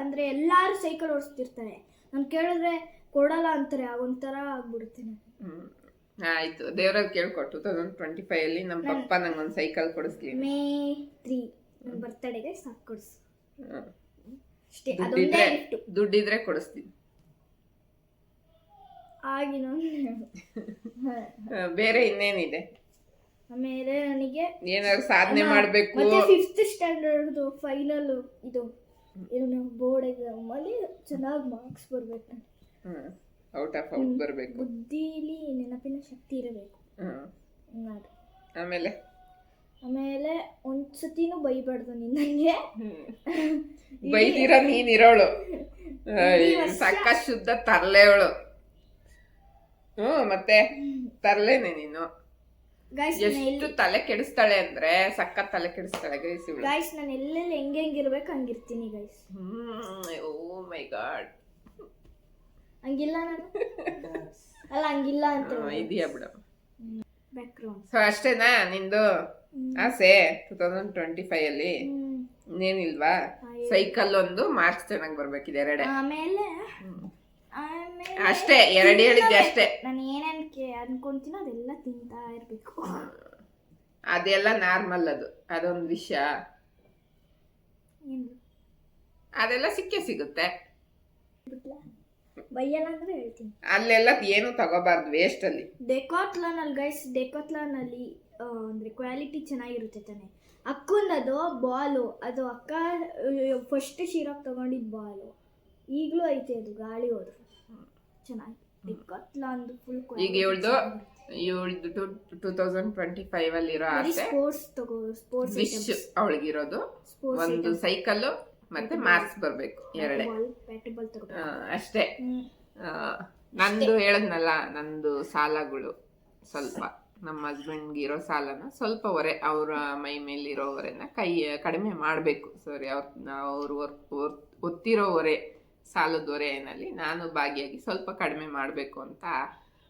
ಅಂದ್ರೆ ಎಲ್ಲಾರು ಸೈಕಲ್ ಓಡಿಸ್ತಿರ್ತಾರೆ. ನಾನು ಕೇಳಿದ್ರೆ ಕೊಡಲ್ಲ ಅಂತಾರೆ ಒಂಥರ ಆಗ್ಬಿಡ್ತೀನಿ ನಂಗೆ. ಹ್ಮ್ ಆಯ್ತು. ದೇವ್ರಲ್ಲಿ ಕೇಳ್ಕೊ ಟೂ ತೌಸಂಡ್ ಟ್ವೆಂಟಿ ಫೈವ್ ಅಲ್ಲಿ ನಮ್ಮ ಪಪ್ಪ ಒಂದ್ ಸೈಕಲ್ ಕೊಡಿಸ್ಲಿ. ಮೇ ತ್ರೀ. ನನ್ನ ಬರ್ತಡೇಗೆ ಸಾಕು ಕೊಡ್ಸು. ಅಷ್ಟೇ ಅದೊಂದೇ ದುಡ್ಡಿದ್ರೆ ಗಿಫ್ಟ್ ದುಡ್ಡಿದ್ರೆ ಕೊಡಿಸ್ತೀನಿ ಆಗಿನ [laughs] ಬೇರೆ ಇನ್ನೇನಿದೆ? ಆಮೇಲೆ ನನಗೆ ಏನಾದ್ರು ಸಾಧನೆ ಮಾಡ್ಬೇಕು? ಮತ್ತೆ ಫಿಫ್ತ್ ಸ್ಟ್ಯಾಂಡರ್ಡ್ ಫೈನಲ್ ಇದು. ಏನು ಬೋರ್ಡ್ ಎಕ್ಸಾಮ್ ಅಲ್ಲಿ ಚೆನ್ನಾಗಿ ಮಾರ್ಕ್ಸ್ ಬರ್ಬೇಕು ನನಗೆ. ಔಟ್ ಆಫ್ ಔಟ್ ಬರ್ಬೇಕು. ಬುದ್ಧಿಲಿ ನೆನಪಿನ ಶಕ್ತಿ ಇರಬೇಕು. ಹ್ಮ್ ಅದು. ಆಮೇಲೆ? ಆಮೇಲೆ ಒಂದ್ಸತಿನೂ ಬೈಬಾರ್ದು ನಿನ್ನಂಗೆ ನನಗೆ ಬೈದಿರ ನೀನಿರೋಳು. ಸಕ್ಕ ಶುದ್ಧ ತರ್ಲೆವಳು ಹ್ಮ್ ಮತ್ತೆ ತರ್ಲೇನೆ ನೀನು. ಗೈಸ್ ಎಷ್ಟು ತಲೆ ಕೆಡಿಸ್ತಾಳೆ ಅಂದ್ರೆ ಸಕ್ಕ ತಲೆ ಕೆಡಿಸ್ತಾಳೆ ಗೈಸ್ ಇವಳು. ಗೈಸ್ ನಾನು ಎಲ್ಲೆಲ್ಲಿ ಹೆಂಗೆ ಹೆಂಗಿರ್ಬೇಕು ಹಂಗಿರ್ತೀನಿ ಗೈಸ್ ಓ ಮೈ ಗಾಡ್. ಹಂಗಿಲ್ಲ ನಾನು? ಅಲ್ಲ ಹಂಗಿಲ್ಲ ಅಂತ ಇದೆಯಾ ಬಿಡು. ಸೊ ಅಷ್ಟೇನಾ ನಿಂದು? ಆಸೆ ಟೂ ತೌಸಂಡ್ ಟ್ವೆಂಟಿ ಫೈವ್ ಅಲ್ಲಿ ಇನ್ನೇನಿಲ್ವಾ ಸೈಕಲ್ ಒಂದು ಮಾರ್ಕ್ಸ್ ಚೆನ್ನಾಗಿ ಬರ್ಬೇಕಿದೆ ಎರಡೇ. ಆಮೇಲೆ ಆಮೇಲೆ ಅಷ್ಟೇ ಎರಡು ಹೇಳಿದ್ದೆ ಅಷ್ಟೇ. ನಾನು ಏನೇನು ಅನ್ಕೊಂತೀನೋ ಅದೆಲ್ಲ ತಿಂತಾ ಇರಬೇಕು. ಅದೆಲ್ಲ ನಾರ್ಮಲ್ ಅದು ಅದೊಂದು ವಿಷಯ. ಅದೆಲ್ಲ ಸಿಕ್ಕೇ ಸಿಗುತ್ತೆ. ಬಿಟ್ಲ ಬೈಯಲ್ಲ ಅಂದ್ರೆ ಹೇಳ್ತೀನಿ. ಅಲ್ಲೆಲ್ಲ ಏನು ತಗೋಬಾರ್ದು ವೇಸ್ಟ್ ಅಲ್ಲಿ. ಡೆಕೋತ್ಲಾನ್ ಅಲ್ಲಿ ಗೈಸ್ ಡೆಕೋತ್ಲಾನ್ ಅಲ್ಲಿ ಅಂದ್ರೆ ಕ್ವಾಲಿಟಿ ಚೆನ್ನಾಗಿರುತ್ತೆ ತಾನೆ. ಅಕ್ಕೊಂದದು ಬಾಲು ಅದು ಅಕ್ಕ ಫಸ್ಟ್ ಶಿರಾಕ್ ತಗೊಂಡಿದ್ ಬಾಲು. ಈಗಲೂ ಐತೆ ಅದು ಗಾಳಿ ಹೋದ್ರು. ಚೆನ್ನಾಗಿ. ಡೆಕಾತ್ಲಾನ್ ಫುಲ್ ಈಗ ಇವಳ್ದು ಇವಳ್ದು to two thousand twenty five ಅಲ್ಲಿ ಇರೋ ಆಸೆ. ಸ್ಪೋರ್ಟ್ಸ್ ತಗೋ ಸ್ಪೋರ್ಟ್ಸ್ ವಿಶ್ ಅವಳಿಗಿರೋದು. ಒಂದು ಸೈಕಲ್ ಮತ್ತೆ ಮಾರ್ಕ್ಸ್ ಬರ್ಬೇಕು ಎರಡೇ. ಅಷ್ಟೇ. ನಂದು ಹೇಳದ್ನಲ್ಲ ನಂದು ಸಾಲಗಳು ಸ್ವಲ್ಪ. ನಮ್ಮ ಹಸ್ಬೆಂಡ್ಗೆ ಇರೋ ಸಾಲನ ಸ್ವಲ್ಪ ಹೊರೆ ಅವರ ಮೈ ಮೇಲೆ ಇರೋ ಕೈ, ಕಡಿಮೆ ಮಾಡಬೇಕು. ಸಾರಿ ಅವ್ರ, ಅವ್ರು ಒತ್ತಿರೋ ಹೊರೆ, ಸಾಲದ ನಾನು ಭಾಗಿಯಾಗಿ ಸ್ವಲ್ಪ ಕಡಿಮೆ ಮಾಡಬೇಕು ಅಂತ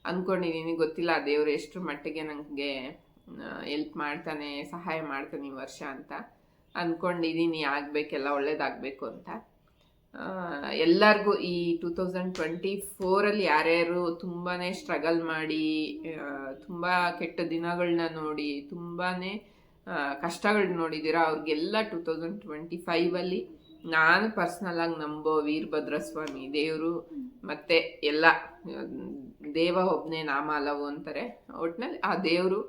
ಅಂದ್ಕೊಂಡಿದ್ದೀನಿ ಗೊತ್ತಿಲ್ಲ, ದೇವರು ಎಷ್ಟು ಮಟ್ಟಿಗೆ ನನಗೆ ಎಲ್ಪ್ ಮಾಡ್ತಾನೆ, ಸಹಾಯ ಮಾಡ್ತಾನೆ ಈ ವರ್ಷ ಅಂತ ಅಂದ್ಕೊಂಡಿದ್ದೀನಿ ಆಗಬೇಕೆಲ್ಲ ಒಳ್ಳೇದಾಗಬೇಕು ಅಂತ. ಎಲ್ಲರಿಗೂ ಈ ಟೂ ತೌಸಂಡ್ ಟ್ವೆಂಟಿ ಫೋರಲ್ಲಿ ಯಾರ್ಯಾರು ತುಂಬಾ ಸ್ಟ್ರಗಲ್ ಮಾಡಿ ತುಂಬ ಕೆಟ್ಟ ದಿನಗಳನ್ನ ನೋಡಿ ತುಂಬಾ ಕಷ್ಟಗಳನ್ನ ನೋಡಿದ್ದೀರಾ ಅವ್ರಿಗೆಲ್ಲ ಟೂ ತೌಸಂಡ್ ಟ್ವೆಂಟಿ ಫೈವಲ್ಲಿ ನಾನು ಪರ್ಸ್ನಲಾಗಿ ನಂಬೋ ವೀರಭದ್ರ ಸ್ವಾಮಿ ದೇವರು ಮತ್ತೆ ಎಲ್ಲ, ದೇವ ಒಬ್ಬನೇ ನಾಮ ಹಲವು ಅಂತಾರೆ. ಒಟ್ನಲ್ಲಿ ಆ ದೇವರು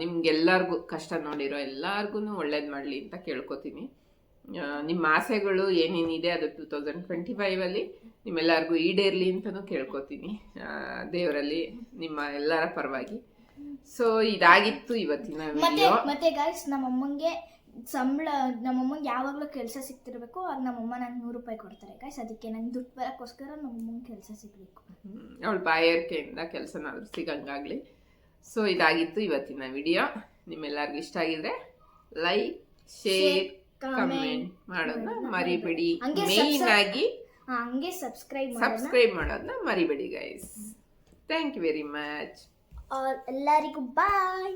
ನಿಮ್ಗೆಲ್ಲರಿಗೂ ಕಷ್ಟ ನೋಡಿರೋ ಎಲ್ಲರಿಗೂ ಒಳ್ಳೇದು ಮಾಡಲಿ ಅಂತ ಕೇಳ್ಕೊತೀನಿ. ನಿಮ್ಮ ಆಸೆಗಳು ಏನೇನಿದೆ ಅದು ಟೂ ತೌಸಂಡ್ ಟ್ವೆಂಟಿ ಫೈವಲ್ಲಿ ನಿಮ್ಮೆಲ್ಲರಿಗೂ ಈಡೇರಲಿ ಅಂತಲೂ ಕೇಳ್ಕೊತೀನಿ. ದೇವರಲ್ಲಿ ನಿಮ್ಮ ಎಲ್ಲರ ಪರವಾಗಿ. ಸೊ ಇದಾಗಿತ್ತು ಇವತ್ತಿನ ಮತ್ತೆ ವಿಡಿಯೋ ಮತ್ತೆ ಗಾಯ್ಸ್ ನಮ್ಮಮ್ಮಂಗೆ ಸಂಬಳ ನಮ್ಮಮ್ಮಂಗೆ ಯಾವಾಗಲೂ ಕೆಲಸ ಸಿಗ್ತಿರ್ಬೇಕು ಆಗ ನಮ್ಮಮ್ಮ ನಂಗೆ ನೂರು ರೂಪಾಯಿ ಕೊಡ್ತಾರೆ. ಗಾಯ್ಸ್ ಅದಕ್ಕೆ ನಂಗೆ ದುಡ್ಡು ಬರೋಕ್ಕೋಸ್ಕರ ನಮ್ಮಮ್ಮಂಗೆ ಕೆಲಸ ಸಿಗಬೇಕು. ಅವಳು ಬಾಯರ್ಕೆಯಿಂದ ಕೆಲಸನಾದ್ರೂ ಸಿಗಂಗಾಗಲಿ. ಸೊ ಇದಾಗಿತ್ತು ಇವತ್ತಿನ ವಿಡಿಯೋ ನಿಮ್ಮೆಲ್ಲರಿಗೂ ಇಷ್ಟ ಆಗಿದ್ರೆ ಲೈಕ್ ಶೇರ್ ಕಮೆಂಟ್ ಮಾಡೋದನ್ನ ಮರಿಬೇಡಿ. ಮೇನ್ ಆಗಿ ಹಂಗೆ ಸಬ್ಸ್ಕ್ರೈಬ್ ಸಬ್ಸ್ಕ್ರೈಬ್ ಮಾಡೋದನ್ನ ಮರಿಬೇಡಿ guys thank you very much ಎಲ್ಲರಿಗೂ ಬಾಯ್